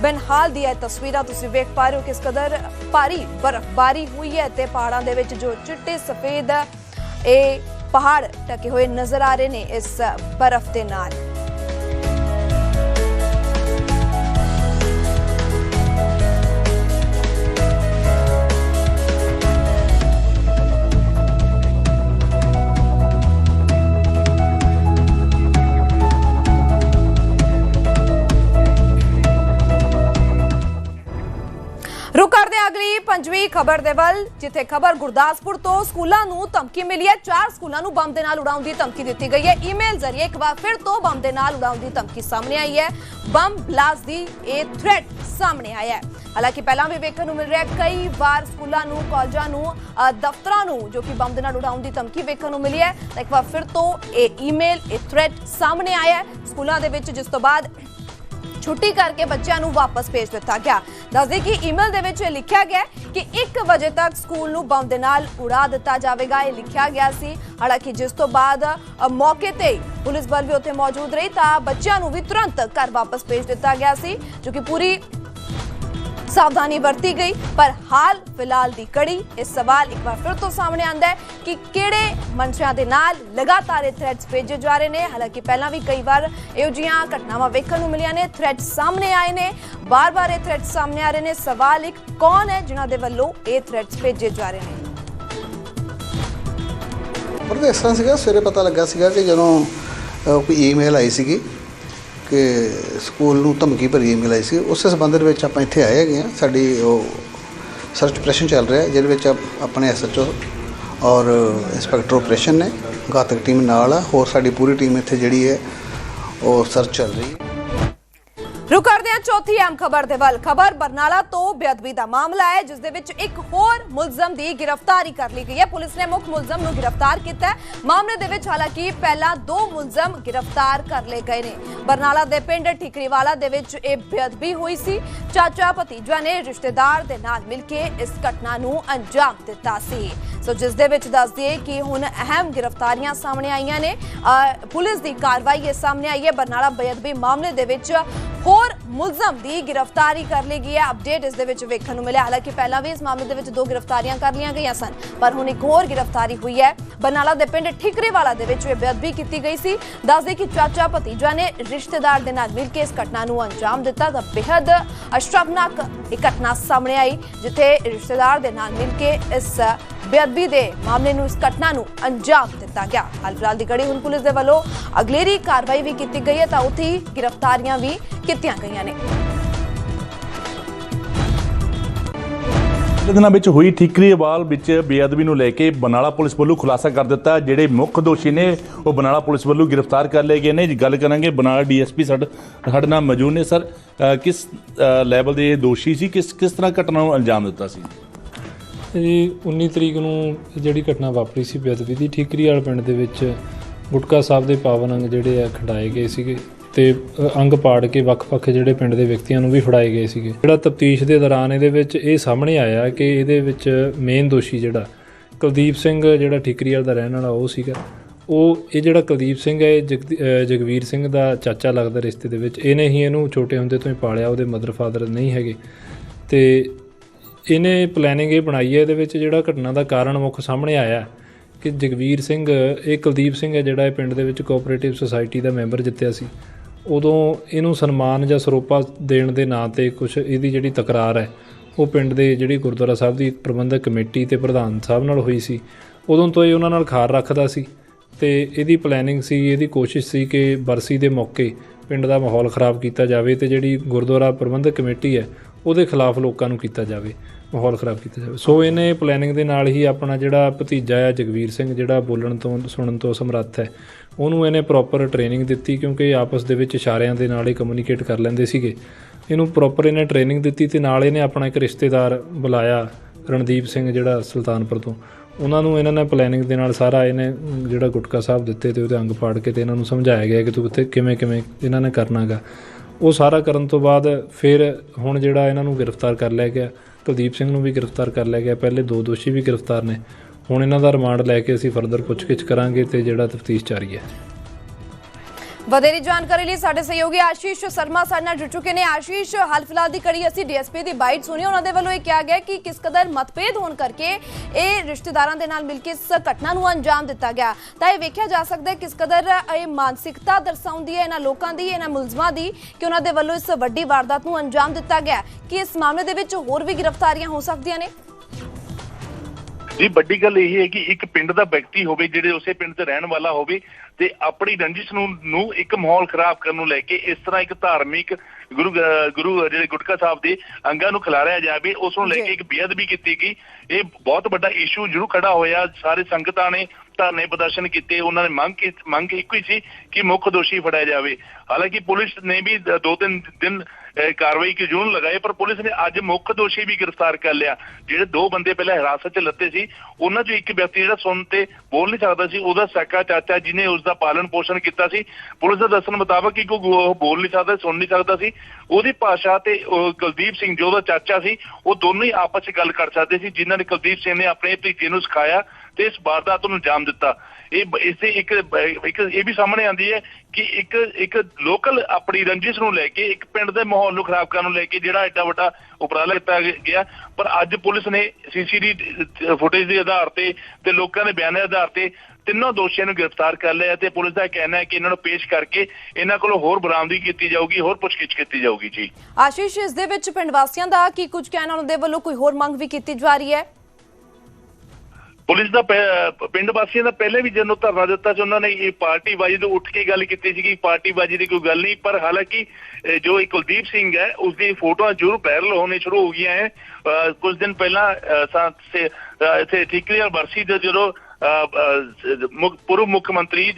ਬਨਹਾਲ ਦੀਆਂ ਇਹ ਤਸਵੀਰਾਂ ਤੁਸੀਂ ਵੇਖ ਪਾ ਰਹੇ ਹੋ ਕਿਸ ਕਦਰ ਭਾਰੀ ਬਰਫ਼ਬਾਰੀ ਹੋਈ ਹੈ ਤੇ ਪਹਾੜਾਂ ਦੇ ਵਿੱਚ ਜੋ ਚਿੱਟੇ, ਸਫੇਦ ਇਹ ਪਹਾੜ ਟਕੇ ਹੋਏ ਨਜ਼ਰ ਆ ਰਹੇ ਨੇ ਇਸ ਬਰਫ਼ ਦੇ ਨਾਲ। ਖਬਰ ਦੇ ਵੱਲ, ਜਿੱਥੇ ਖਬਰ ਗੁਰਦਾਸਪੁਰ ਤੋਂ ਸਕੂਲਾਂ ਨੂੰ ਧਮਕੀ ਮਿਲੀ ਹੈ। ਚਾਰ ਸਕੂਲਾਂ ਨੂੰ ਬੰਬ ਦੇ ਨਾਲ ਉਡਾਉਣ ਦੀ ਧਮਕੀ ਦਿੱਤੀ ਗਈ ਹੈ। ਈਮੇਲ ਜ਼ਰੀਏ ਇੱਕ ਵਾਰ ਫਿਰ ਤੋਂ ਬੰਬ ਦੇ ਨਾਲ ਉਡਾਉਣ ਦੀ ਧਮਕੀ ਸਾਹਮਣੇ ਆਈ ਹੈ। ਬੰਬ ਬਲਾਸਟ ਦੀ ਇਹ ਥ੍ਰੈਟ ਸਾਹਮਣੇ ਆਇਆ ਹੈ। ਹਾਲਾਂਕਿ ਪਹਿਲਾਂ ਵੀ ਵੇਖਣ ਨੂੰ ਮਿਲ ਰਿਹਾ ਕਈ ਵਾਰ ਸਕੂਲਾਂ ਨੂੰ, ਕਾਲਜਾਂ ਨੂੰ ਦਫ਼ਤਰਾਂ ਨੂੰ ਜੋ ਕਿ ਬੰਬ ਦੇ ਨਾਲ ਉਡਾਉਣ ਦੀ ਧਮਕੀ ਵੇਖਣ ਨੂੰ ਮਿਲੀ ਹੈ। ਤਾਂ ਇੱਕ ਵਾਰ ਫਿਰ ਤੋਂ ਇਹ ਈਮੇਲ, ਇਹ ਥ੍ਰੈਟ ਸਾਹਮਣੇ ਆਇਆ ਹੈ। ਸਕੂਲਾਂ ਦੇ ਵਿੱਚ ਜਿਸ ਤੋਂ ਬਾਅਦ ਛੁੱਟੀ ਕਰਕੇ ਬੱਚਿਆਂ ਨੂੰ ਵਾਪਸ ਭੇਜ ਦਿੱਤਾ ਗਿਆ। ਦੱਸਦੇ ਕਿ ਈਮੇਲ ਦੇ ਵਿੱਚ ਇਹ ਲਿਖਿਆ ਗਿਆ ਕਿ 1 ਵਜੇ ਤੱਕ ਸਕੂਲ ਨੂੰ ਬੰਬ ਦੇ ਨਾਲ ਉਡਾ ਦਿੱਤਾ ਜਾਵੇਗਾ। ਇਹ ਲਿਖਿਆ ਗਿਆ ਸੀ। ਹਾਲਾਂਕਿ ਜਿਸ ਤੋਂ ਬਾਅਦ ਮੌਕੇ ਤੇ ਪੁਲਿਸ ਬਲ ਵੀ ਉੱਥੇ ਮੌਜੂਦ ਰਹੀ ਤਾਂ ਬੱਚਿਆਂ ਨੂੰ ਵੀ ਤੁਰੰਤ ਘਰ ਵਾਪਸ ਭੇਜ ਦਿੱਤਾ ਗਿਆ ਸੀ, ਜੋ ਕਿ ਪੂਰੀ ਸਾਵਧਾਨੀ ਵਰਤੀ ਗਈ ਪਰ ਹਾਲ ਫਿਲਹਾਲ ਦੀ ਕੜੀ ਇਹ ਸਵਾਲ ਇੱਕ ਵਾਰ ਫਿਰ ਤੋਂ ਸਾਹਮਣੇ ਆਂਦਾ ਹੈ ਕਿ ਕਿਹੜੇ ਮਨਸ਼ਿਆਂ ਦੇ ਨਾਲ ਲਗਾਤਾਰ ਇਹ ਥ੍ਰੈਟਸ ਭੇਜੇ ਜਾ ਰਹੇ ਨੇ? ਹਾਲਾਂਕਿ ਪਹਿਲਾਂ ਵੀ ਕਈ ਵਾਰ ਇਹੋ ਜਿਹੀਆਂ ਘਟਨਾਵਾਂ ਵੇਖਣ ਨੂੰ ਮਿਲੀਆਂ ਨੇ ਥ੍ਰੈਟਸ ਸਾਹਮਣੇ ਆਏ ਨੇ ਬਾਰ-ਬਾਰ ਇਹ ਥ੍ਰੈਟਸ ਸਾਹਮਣੇ ਆ ਰਹੇ ਨੇ। ਸਵਾਲ ਇੱਕ ਕੌਣ ਹੈ ਜਿਨ੍ਹਾਂ ਦੇ ਵੱਲੋਂ ਇਹ ਥ੍ਰੈਟਸ ਭੇਜੇ ਜਾ ਰਹੇ ਨੇ? ਪਰ ਤਾਂ ਇਸ ਤਰ੍ਹਾਂ ਸੀਗਾ ਸਵੇਰੇ ਪਤਾ ਲੱਗਾ ਸੀਗਾ ਕਿ ਜਦੋਂ ਅ, ਕੋਈ ਈਮੇਲ ਆਈ ਸੀਗੀ ਕਿ ਸਕੂਲ ਨੂੰ ਧਮਕੀ ਭਰੀ ਈਮੇਲ ਆਈ ਸੀ। ਉਸੇ ਸੰਬੰਧ ਦੇ ਵਿੱਚ ਆਪਾਂ ਇੱਥੇ ਆਏ ਹੈਗੇ ਆ ਸਾਡੀ ਉਹ ਸਰਚ ਆਪਰੇਸ਼ਨ ਚੱਲ ਰਿਹਾ ਜਿਹਦੇ ਵਿੱਚ ਆਪ- ਆਪਣੇ ਐਸਐਚਓ ਔਰ ਇੰਸਪੈਕਟਰ ਆਪਰੇਸ਼ਨ ਨੇ। ਘਾਤਕ ਟੀਮ ਨਾਲ ਆ। ਹੋਰ ਸਾਡੀ ਪੂਰੀ ਟੀਮ ਇੱਥੇ ਜਿਹੜੀ ਹੈ, ਉਹ ਸਰਚ ਚੱਲ ਰਹੀ ਹੈ। ਰੁਕ ਕਰਦੇ ਹਾਂ ਚੌਥੀ ਅਹਿਮ ਖਬਰ ਦੇ ਵੱਲ। ਖਬਰ ਬਰਨਾਲਾ ਤੋਂ ਬੇਅਦਬੀ ਦਾ ਮਾਮਲਾ ਹੈ, ਜਿਸ ਦੇ ਵਿੱਚ ਇੱਕ ਹੋਰ ਮੁਲਜ਼ਮ ਦੀ ਗ੍ਰਿਫਤਾਰੀ ਕਰ ਲਈ ਗਈ ਹੈ। ਪੁਲਿਸ ਨੇ ਮੁੱਖ ਮੁਲਜ਼ਮ ਨੂੰ ਗ੍ਰਿਫਤਾਰ ਕੀਤਾ ਹੈ। ਮਾਮਲੇ ਦੇ ਵਿੱਚ ਹਾਲਾਂਕਿ ਪਹਿਲਾਂ ਦੋ ਮੁਲਜ਼ਮ ਗ੍ਰਿਫਤਾਰ ਕਰ ਲਏ ਗਏ ਨੇ। ਬਰਨਾਲਾ ਦੇ ਪਿੰਡ ਠਿਕਰੀਵਾਲਾ ਦੇ ਵਿੱਚ ਇਹ ਬੇਅਦਬੀ ਹੋਈ ਸੀ। ਚਾਚਾ ਭਤੀਜਾ ਨੇ ਰਿਸ਼ਤੇਦਾਰ ਦੇ ਨਾਲ ਮਿਲ ਕੇ ਇਸ ਘਟਨਾ ਨੂੰ ਅੰਜਾਮ ਦਿੱਤਾ ਸੀ। ਸੋ ਜਿਸ ਦੇ ਵਿੱਚ ਦੱਸ ਦਈਏ ਕਿ ਹੁਣ ਅਹਿਮ ਗ੍ਰਿਫਤਾਰੀਆਂ ਸਾਹਮਣੇ ਆਈਆਂ ਨੇ। ਅਹ ਪੁਲਿਸ ਦੀ ਕਾਰਵਾਈ ਇਹ ਸਾਹਮਣੇ ਆਈ ਹੈ। ਬਰਨਾਲਾ ਬੇਅਦਬੀ ਮਾਮਲੇ ਦੇ ਵਿੱਚ ਹੋਰ ਮੁਲਜ਼ਮ ਦੀ ਗ੍ਰਿਫਤਾਰੀ ਕਰ ਲਈ ਗਈ ਹੈ। ਅਪਡੇਟ ਇਸ ਦੇ ਵਿੱਚ ਵੇਖਣ ਨੂੰ ਮਿਲਿਆ। ਹਾਲਾਂਕਿ ਪਹਿਲਾਂ ਵੀ ਇਸ ਮਾਮਲੇ ਦੇ ਵਿੱਚ ਦੋ ਗ੍ਰਿਫਤਾਰੀਆਂ ਕਰ ਲਈਆਂ ਗਈਆਂ ਸਨ, ਪਰ ਹੁਣ ਇੱਕ ਹੋਰ ਗ੍ਰਿਫਤਾਰੀ ਹੋਈ ਹੈ। ਬਰਨਾਲਾ ਦੇ ਪਿੰਡ ਠਿਕਰੇਵਾਲਾ ਦੇ ਵਿੱਚ ਇਹ ਬੇਅਦਬੀ ਕੀਤੀ ਗਈ ਸੀ। ਦੱਸਦੇ ਕਿ ਚਾਚਾ ਭਤੀਜਾ ਨੇ ਰਿਸ਼ਤੇਦਾਰ ਦੇ ਨਾਲ ਮਿਲ ਕੇ ਇਸ ਘਟਨਾ ਨੂੰ ਅੰਜਾਮ ਦਿੱਤਾ ਤਾਂ ਬੇहद ਅਸ਼ਰਫਨਾਕ ਇਹ ਘਟਨਾ ਸਾਹਮਣੇ ਆਈ, ਜਿੱਥੇ ਰਿਸ਼ਤੇਦਾਰ ਦੇ ਨਾਲ ਮਿਲ ਕੇ ਇਸ ਬੇਅਦਬੀ ਦੇ ਮਾਮਲੇ ਨੂੰ, ਇਸ ਘਟਨਾ ਨੂੰ ਅੰਜਾਮ ਦਿੱਤਾ ਗਿਆ। ਹਾਲ ਫਿਲਹਾਲ ਦੀ ਘੜੀ ਹੁਣ ਪੁਲਿਸ ਦੇ ਵੱਲੋਂ ਅਗਲੇਰੀ ਕਾਰਵਾਈ ਵੀ ਕੀਤੀ ਗਈ ਹੈ ਤਾਂ ਉੱਥੇ ਹੀ ਗ੍ਰਿਫਤਾਰੀਆਂ ਵੀ ਕੀਤੀਆਂ ਗਈਆਂ ਨੇ। ਪਿਛਲੇ ਦਿਨਾਂ ਵਿੱਚ ਹੋਈ ਠੀਕਰੀਵਾਲ ਵਿੱਚ ਬੇਅਦਬੀ ਨੂੰ ਲੈ ਕੇ ਬਨਾਲਾ ਪੁਲਿਸ ਵੱਲੋਂ ਖੁਲਾਸਾ ਕਰ ਦਿੱਤਾ ਜਿਹੜੇ ਮੁੱਖ ਦੋਸ਼ੀ ਨੇ ਉਹ ਬਨਾਲਾ ਪੁਲਿਸ ਵੱਲੋਂ ਗ੍ਰਿਫਤਾਰ ਕਰ ਲਏ ਗਏ ਨੇ। ਜੀ ਗੱਲ ਕਰਾਂਗੇ ਬਨਾਲਾ ਡੀਐਸਪੀ ਸਾਡੇ ਸਾਡੇ ਨਾਲ ਮੌਜੂਦ ਨੇ ਸਰ। ਕਿਸ ਲੈਵਲ ਦੇ ਇਹ ਦੋਸ਼ੀ ਸੀ? ਕਿਸ ਕਿਸ ਤਰ੍ਹਾਂ ਘਟਨਾ ਨੂੰ ਅੰਜਾਮ ਦਿੱਤਾ ਸੀ? ਇਹ 19 ਤਰੀਕ ਨੂੰ ਜਿਹੜੀ ਘਟਨਾ ਵਾਪਰੀ ਸੀ ਬੇਅਦਬੀ ਦੀ ਠੀਕਰੀ ਵਾਲੇ ਪਿੰਡ ਦੇ ਵਿੱਚ ਗੁਟਕਾ ਸਾਹਿਬ ਦੇ ਪਾਵਨ ਅੰਗ ਜਿਹੜੇ ਆ ਖੰਡਾਏ ਗਏ ਸੀਗੇ। ਤੇ ਅੰਗ ਪਾੜ ਕੇ ਵੱਖ-ਵੱਖ ਜਿਹੜੇ ਪਿੰਡ ਦੇ ਵਿਅਕਤੀਆਂ ਨੂੰ ਵੀ ਫੜਾਏ ਗਏ ਸੀਗੇ। ਜਿਹੜਾ ਤਫਤੀਸ਼ ਦੇ ਦੌਰਾਨ ਇਹਦੇ ਵਿੱਚ ਇਹ ਸਾਹਮਣੇ ਆਇਆ ਕਿ ਇਹਦੇ ਵਿੱਚ ਮੇਨ ਦੋਸ਼ੀ ਜਿਹੜਾ ਕੁਲਦੀਪ ਸਿੰਘ ਜਿਹੜਾ ਠੀਕਰੀ ਦਾ ਰਹਿਣ ਵਾਲਾ ਉਹ ਸੀਗਾ। ਉਹ ਇਹ ਜਿਹੜਾ ਕੁਲਦੀਪ ਸਿੰਘ ਹੈ ਇਹ ਜਗਦੀ- ਅ, ਜਗਵੀਰ ਸਿੰਘ ਦਾ ਚਾਚਾ ਲੱਗਦਾ ਰਿਸ਼ਤੇ ਦੇ ਵਿੱਚ। ਇਹਨੇ ਹੀ ਇਹਨੂੰ ਛੋਟੇ ਹੁੰਦੇ ਤੋਂ ਹੀ ਪਾਲਿਆ ਉਹਦੇ ਮਦਰ ਫਾਦਰ ਨਹੀਂ ਹੈਗੇ। ਤੇ ਇਹਨੇ ਪਲੈਨਿੰਗ ਇਹ ਬਣਾਈ ਹੈ ਇਹਦੇ ਵਿੱਚ ਜਿਹੜਾ ਘਟਨਾ ਦਾ ਕਾਰਨ ਮੁੱਖ ਸਾਹਮਣੇ ਆਇਆ ਕਿ ਜਗਵੀਰ ਸਿੰਘ ਇਹ ਕੁਲਦੀਪ ਸਿੰਘ ਹੈ ਜਿਹੜਾ ਇਹ ਪਿੰਡ ਦੇ ਵਿੱਚ ਕੋਆਪਰੇਟਿਵ ਸੁਸਾਇਟੀ ਦਾ ਮੈਂਬਰ ਜਿੱਤਿਆ ਸੀ। ਉਦੋਂ ਇਹਨੂੰ ਸਨਮਾਨ ਜਾਂ ਸਰੋਪਾ ਦੇਣ ਦੇ ਨਾਂ ਤੇ ਕੁਝ ਇਹਦੀ ਜਿਹੜੀ ਤਕਰਾਰ ਹੈ, ਉਹ ਪਿੰਡ ਦੇ ਜਿਹੜੀ ਗੁਰਦੁਆਰਾ ਸਾਹਿਬ ਦੀ ਪ੍ਰਬੰਧਕ ਕਮੇਟੀ ਤੇ ਪ੍ਰਧਾਨ ਸਾਹਿਬ ਨਾਲ ਹੋਈ ਸੀ। ਉਦੋਂ ਤੋਂ ਇਹ ਉਹਨਾਂ ਨਾਲ ਖਾਰ ਰੱਖਦਾ ਸੀ ਤੇ ਇਹਦੀ ਪਲੈਨਿੰਗ ਸੀ, ਇਹਦੀ ਕੋਸ਼ਿਸ਼ ਸੀ ਕਿ ਬਰਸੀ ਦੇ ਮੌਕੇ ਪਿੰਡ ਦਾ ਮਾਹੌਲ ਖਰਾਬ ਕੀਤਾ ਜਾਵੇ ਤੇ ਜਿਹੜੀ ਗੁਰਦੁਆਰਾ ਪ੍ਰਬੰਧਕ ਕਮੇਟੀ ਹੈ, ਉਹਦੇ ਖਿਲਾਫ ਲੋਕਾਂ ਨੂੰ ਕੀਤਾ ਜਾਵੇ। ਮਾਹੌਲ ਖਰਾਬ ਕੀਤਾ ਜਾਵੇ। ਸੋ ਇਹਨੇ ਪਲੈਨਿੰਗ ਦੇ ਨਾਲ ਹੀ ਆਪਣਾ ਜਿਹੜਾ ਭਤੀਜਾ ਆ, ਜਗਵੀਰ ਸਿੰਘ, ਜਿਹੜਾ ਬੋਲਣ ਤੋਂ, ਸੁਣਨ ਤੋਂ ਸਮਰੱਥ ਹੈ, ਉਹਨੂੰ ਇਹਨੇ ਪ੍ਰੋਪਰ ਟ੍ਰੇਨਿੰਗ ਦਿੱਤੀ ਕਿਉਂਕਿ ਆਪਸ ਦੇ ਵਿੱਚ ਇਸ਼ਾਰਿਆਂ ਦੇ ਨਾਲ ਹੀ ਕਮਿਊਨੀਕੇਟ ਕਰ ਲੈਂਦੇ ਸੀਗੇ। ਇਹਨੂੰ ਪ੍ਰੋਪਰ ਇਹਨੇ ਟ੍ਰੇਨਿੰਗ ਦਿੱਤੀ ਤੇ ਨਾਲ ਇਹਨੇ ਆਪਣਾ ਇੱਕ ਰਿਸ਼ਤੇਦਾਰ ਬੁਲਾਇਆ, ਰਣਦੀਪ ਸਿੰਘ ਜਿਹੜਾ ਸੁਲਤਾਨਪੁਰ ਤੋਂ। ਉਹਨਾਂ ਨੂੰ ਇਹਨਾਂ ਨੇ ਪਲੈਨਿੰਗ ਦੇ ਨਾਲ ਸਾਰਾ ਇਹਨੇ ਜਿਹੜਾ ਗੁਟਕਾ ਸਾਹਿਬ ਦਿੱਤੇ ਤੇ ਉਹਦੇ ਅੰਗ ਪਾੜ ਕੇ ਤੇ ਇਹਨਾਂ ਨੂੰ ਸਮਝਾਇਆ ਗਿਆ ਕਿ ਤੂੰ ਕਿੱਥੇ ਕਿਵੇਂ ਕਿਵੇਂ ਇਹਨਾਂ ਨੇ ਕਰਨਾਗਾ। ਉਹ ਸਾਰਾ ਕਰਨ ਤੋਂ ਬਾਅਦ ਫਿਰ ਹੁਣ ਜਿਹੜਾ ਇਹਨਾਂ ਨੂੰ ਗ੍ਰਿਫਤਾਰ ਕਰ ਲਿਆ ਗਿਆ। ਕੁਲਦੀਪ ਸਿੰਘ ਨੂੰ ਵੀ ਗ੍ਰਿਫਤਾਰ ਕਰ ਲਿਆ ਗਿਆ। ਪਹਿਲੇ ਦੋ ਦੋਸ਼ੀ ਵੀ ਗ੍ਰਿਫਤਾਰ ਨੇ। ਹੁਣ ਇਹਨਾਂ ਦਾ ਰਿਮਾਂਡ ਲੈ ਕੇ ਅਸੀਂ ਫਰਦਰ ਪੁੱਛਗਿੱਛ ਕਰਾਂਗੇ ਤੇ ਜਿਹੜਾ ਤਫਤੀਸ਼ ਜਾਰੀ ਹੈ। ਵਧੇਰੀ ਜਾਣਕਾਰੀ ਲਈ ਸਾਡੇ ਸਹਿਯੋਗੀ ਆਸ਼ੀਸ਼ ਸ਼ਰਮਾ ਸਾਡੇ ਨਾਲ ਜੁੜ ਚੁੱਕੇ ਨੇ। ਆਸ਼ੀਸ਼, ਹਾਲ ਫਿਲਹਾਲ ਦੀ ਕੜੀ ਅਸੀਂ ਡੀਐਸਪੀ ਦੀ ਬਾਈਟ ਸੁਣੀ, ਉਹਨਾਂ ਦੇ ਵੱਲੋਂ ਇਹ ਕਿਹਾ ਗਿਆ ਕਿ ਕਿਸ ਕਦਰ ਮਤਭੇਦ ਹੋਣ ਕਰਕੇ ਇਹ ਰਿਸ਼ਤੇਦਾਰਾਂ ਦੇ ਨਾਲ ਮਿਲ ਕੇ ਇਸ ਘਟਨਾ ਨੂੰ ਅੰਜਾਮ ਦਿੱਤਾ ਗਿਆ। ਤਾਂ ਇਹ ਵੇਖਿਆ ਜਾ ਸਕਦਾ ਹੈ ਕਿਸ ਕਦਰ ਇਹ ਮਾਨਸਿਕਤਾ ਦਰਸਾਉਂਦੀ ਹੈ, ਇਹਨਾਂ ਲੋਕਾਂ ਦੀ, ਇਹਨਾਂ ਮੁਲਜ਼ਮਾਂ ਦੀ ਕਿ ਉਹਨਾਂ ਦੇ ਵੱਲੋਂ ਇਸ ਵੱਡੀ ਵਾਰਦਾਤ ਨੂੰ ਅੰਜਾਮ ਦਿੱਤਾ ਗਿਆ ਕਿ ਇਸ ਮਾਮਲੇ ਦੇ ਵਿੱਚ ਹੋਰ ਵੀ ਗ੍ਰਿਫਤਾਰੀਆਂ ਹੋ ਸਕਦੀਆਂ ਨੇ? ਜੀ ਵੱਡੀ ਗੱਲ ਇਹ ਹੈ ਕਿ ਇੱਕ ਪਿੰਡ ਦਾ ਵਿਅਕਤੀ ਹੋਵੇ ਜਿਹੜੇ ਉਸੇ ਪਿੰਡ 'ਚ ਰਹਿਣ ਵਾਲਾ ਹੋਵੇ ਤੇ ਆਪਣੀ ਰੰਜਿਸ਼ ਨੂੰ ਨੂੰ ਇੱਕ ਮਾਹੌਲ ਖਰਾਬ ਕਰਨ ਨੂੰ ਲੈ ਕੇ ਇਸ ਤਰ੍ਹਾਂ ਇੱਕ ਧਾਰਮਿਕ ਗੁਰੂ ਗੁਰੂ ਜਿਹੜੇ ਗੁਟਕਾ ਸਾਹਿਬ ਦੇ ਅੰਗਾਂ ਨੂੰ ਖਿਲਾਰਿਆ ਜਾਵੇ ਉਸ ਨੂੰ ਲੈ। ਕੇ ਇੱਕ ਬੇਅਦਬੀ ਕੀਤੀ ਗਈ। ਇਹ ਬਹੁਤ ਵੱਡਾ ਇਸ਼ੂ ਜ਼ਰੂਰ ਖੜਾ ਹੋਇਆ। ਸਾਰੇ ਸੰਗਤਾਂ ਨੇ ਧਰਨੇ ਪ੍ਰਦਰਸ਼ਨ ਕੀਤੇ ਉਹਨਾਂ ਨੇ ਮੰਗ ਕੀ ਮੰਗ ਇੱਕੋ ਹੀ ਸੀ ਕਿ ਮੁੱਖ ਦੋਸ਼ੀ ਫੜਿਆ ਜਾਵੇ। ਹਾਲਾਂਕਿ ਪੁਲਿਸ ਨੇ ਵੀ ਦ- ਤਿੰਨ ਦਿਨ ਕਾਰਵਾਈ ਕੀ ਜੂਨ ਲਗਾਏ ਪਰ ਪੁਲਿਸ ਨੇ ਅੱਜ ਮੁੱਖ ਦੋਸ਼ੀ ਵੀ ਗ੍ਰਿਫਤਾਰ ਕਰ ਲਿਆ, ਜਿਹੜੇ ਦੋ ਬੰਦੇ ਪਹਿਲਾਂ ਹਿਰਾਸਤ 'ਚ ਲੱਤੇ ਸੀ, ਉਹਨਾਂ 'ਚੋਂ ਇੱਕ ਵਿਅਕਤੀ ਜਿਹੜਾ ਸੁਣ ਤੇ ਬੋਲ ਨਹੀਂ ਸਕਦਾ ਸੀ, ਉਹਦਾ ਸਕਾ ਚਾਚਾ ਜਿਹਨੇ ਉਸ ਦਾ ਪਾਲਣ ਪੋਸ਼ਣ ਕੀਤਾ ਸੀ। ਪੁਲਿਸ ਦਾ ਦੱਸਣ ਮੁਤਾਬਕ ਕਿ ਉਹ ਬੋਲ ਨਹੀਂ ਸਕਦਾ, ਸੁਣ ਨਹੀਂ ਸਕਦਾ ਸੀ। ਉਹਦੀ ਭਾਸ਼ਾ ਤੇ ਕੁਲਦੀਪ ਸਿੰਘ ਜੋ ਉਹਦਾ ਚਾਚਾ ਸੀ, ਉਹ ਦੋਨੋਂ ਹੀ ਆਪਸ 'ਚ ਗੱਲ ਕਰ ਸਕਦੇ ਸੀ, ਜਿਨ੍ਹਾਂ ਨੇ ਕੁਲਦੀਪ ਸਿੰਘ ਨੇ ਆਪਣੇ ਭਤੀਜੇ ਨੂੰ ਸਿਖਾਇਆ ਤੇ ਇਸ ਵਾਰਦਾਤ ਨੂੰ ਅੰਜਾਮ ਦਿੱਤਾ। ਇਹ ਇਸੇ ਇੱਕ ਇੱਕ ਇਹ ਵੀ ਸਾਹਮਣੇ ਆਂਦੀ ਹੈ ਕਿ ਇੱਕ ਇੱਕ ਲੋਕਲ ਆਪਣੀ ਰੰਜਿਸ਼ ਨੂੰ ਲੈ ਕੇ, ਇੱਕ ਪਿੰਡ ਦੇ ਮਾਹੌਲ ਨੂੰ ਖਰਾਬ ਕਰਨ ਨੂੰ ਲੈ ਕੇ ਜਿਹੜਾ ਐਡਾ ਵੱਡਾ ਉਪਰਾਲਾ ਕੀਤਾ ਗਿਆ। ਪਰ ਅੱਜ ਪੁਲਿਸ ਨੇ ਸੀਸੀਟੀ ਫੁਟੇਜ ਦੇ ਆਧਾਰ ਤੇ ਤੇ ਲੋਕਾਂ ਦੇ ਬਿਆਨਾਂ ਦੇ ਆਧਾਰ ਤੇ ਤਿੰਨੋਂ ਦੋਸ਼ੀਆਂ ਨੂੰ ਗ੍ਰਿਫਤਾਰ ਕਰ ਲਿਆ ਤੇ ਪੁਲਿਸ ਦਾ ਕਹਿਣਾ ਹੈ ਕਿ ਇਹਨਾਂ ਨੂੰ ਪੇਸ਼ ਕਰਕੇ ਇਹਨਾਂ ਕੋਲੋਂ ਹੋਰ ਬਰਾਮਦਗੀ ਕੀਤੀ ਜਾਊਗੀ, ਹੋਰ ਪੁੱਛਗਿੱਛ ਕੀਤੀ ਜਾਊਗੀ, ਜੀ। ਆਸ਼ੀਸ਼, ਇਸ ਦੇ ਵਿੱਚ ਪਿੰਡ ਵਾਸੀਆਂ ਦਾ ਕੀ ਕੁਝ ਕਹਿਣਾ, ਉਹਨਾਂ ਦੇ ਵੱਲੋਂ ਕੋਈ ਹੋਰ ਮੰਗ ਵੀ ਕੀਤੀ ਜਾ ਰਹੀ ਹੈ? ਪੁਲਿਸ ਦਾ ਪਿੰਡ ਵਾਸੀਆਂ ਦਾ ਪਹਿਲੇ ਵੀ ਜਦੋਂ ਧਰਨਾ ਦਿੱਤਾ ਸੀ ਉਹਨਾਂ ਨੇ ਇਹ ਪਾਰਟੀ ਬਾਜੀ ਤੋਂ ਉੱਠ ਕੇ ਗੱਲ ਕੀਤੀ ਸੀ ਕਿ ਪਾਰਟੀ ਬਾਜੀ ਦੀ ਕੋਈ ਗੱਲ ਨਹੀਂ ਪਰ ਹਾਲਾਂਕਿ ਜੋ ਇਹ ਕੁਲਦੀਪ ਸਿੰਘ ਹੈ ਉਸ ਦੀ ਫੋਟੋਆਂ ਜ਼ਰੂਰ ਵਾਇਰਲ ਹੋਣੇ ਸ਼ੁਰੂ ਹੋ ਗਈਆਂ ਹੈ। ਅਹ, ਕੁਝ ਦਿਨ ਪਹਿਲਾਂ ਇੱਥੇ ਠੀਕਰੀ ਵਾਲ ਬਰਸੀ ਦੇ ਜਦੋਂ ਅਹ, ਅਹ, ਮੁੱਖ ਪੂਰਵ ਮੁੱਖ ਮੰਤਰੀ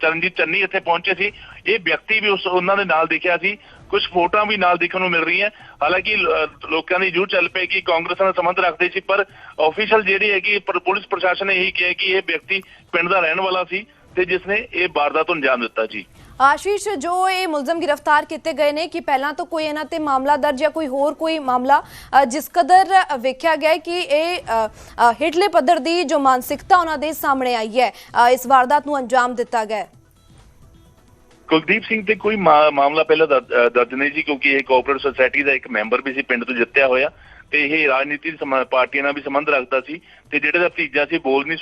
ਚਰਨਜੀਤ ਚੰਨੀ ਇੱਥੇ ਪਹੁੰਚੇ ਸੀ ਇਹ ਵਿਅਕਤੀ ਵੀ ਉਸ ਉਹਨਾਂ ਦੇ ਨਾਲ ਦੇਖਿਆ ਸੀ। ਕੁਝ ਫੋਟੋਆਂ ਵੀ ਨਾਲ ਦੇਖਣ ਨੂੰ ਮਿਲ ਰਹੀਆਂ। ਹਾਲਾਂਕਿ ਲੋਕਾਂ ਦੀ ਜੂ ਚੱਲ ਪਈ ਕਿ ਕਾਂਗਰਸ ਨਾਲ ਸੰਬੰਧ ਰੱਖਦੇ ਸੀ ਪਰ ਆਫੀਸ਼ੀਅਲ ਜਿਹੜੀ ਹੈ ਕਿ ਪੁਲਿਸ ਪ੍ਰਸ਼ਾਸਨ ਨੇ ਇਹੀ ਕਿਹਾ ਕਿ ਇਹ ਵਿਅਕਤੀ ਪਿੰਡ ਦਾ ਰਹਿਣ ਵਾਲਾ ਸੀ ਤੇ ਜਿਸ ਨੇ ਇਹ ਵਾਰਦਾਤ ਨੂੰ ਅੰਜਾਮ ਦਿੱਤਾ ਜੀ। ਆਸ਼ੀਸ਼ ਜੋ ਇਹ ਮੁਲਜ਼ਮ ਗ੍ਰਿਫਤਾਰ ਕੀਤੇ ਗਏ ਨੇ ਕਿ ਪਹਿਲਾਂ ਤਾਂ ਕੋਈ ਇਹਨਾਂ ਤੇ ਮਾਮਲਾ ਦਰਜ ਜਾਂ ਕੋਈ ਹੋਰ ਕੋਈ ਮਾਮਲਾ ਜਿਸ ਕਦਰ ਵੇਖਿਆ ਗਿਆ ਕਿ ਇਹ ਅ, ਹੇਠਲੇ ਪੱਧਰ ਦੀ ਜੋ ਮਾਨਸਿਕਤਾ ਉਹਨਾਂ ਦੇ ਸਾਹਮਣੇ ਆਈ ਹੈ ਇਸ ਵਾਰਦਾਤ ਨੂੰ ਅੰਜਾਮ ਦਿੱਤਾ ਗਿਆ ਕੁਲਦੀਪ ਸਿੰਘ ਤੇ ਕੋਈ ਮਾਮਲਾ ਪਹਿਲਾਂ ਦਰਜ ਨਹੀਂ ਜੀ, ਕਿਉਂਕਿ ਇਹ ਕੋਆਪਰੇਟਿਵ ਸੁਸਾਇਟੀ ਦਾ ਇੱਕ ਮੈਂਬਰ ਵੀ ਸੀ, ਪਿੰਡ ਤੋਂ ਜਿੱਤਿਆ ਹੋਇਆ। ਤੇ ਇਹ ਰਾਜਨੀਤੀ ਪਾਰਟੀਆਂ ਨਾਲ ਵੀ ਸੰਬੰਧ ਰੱਖਦਾ ਸੀ। ਤੇ ਜਿਹੜੇ ਦਾ ਭਤੀਜਾ ਸੀ, ਬੋਲ ਨਹੀਂ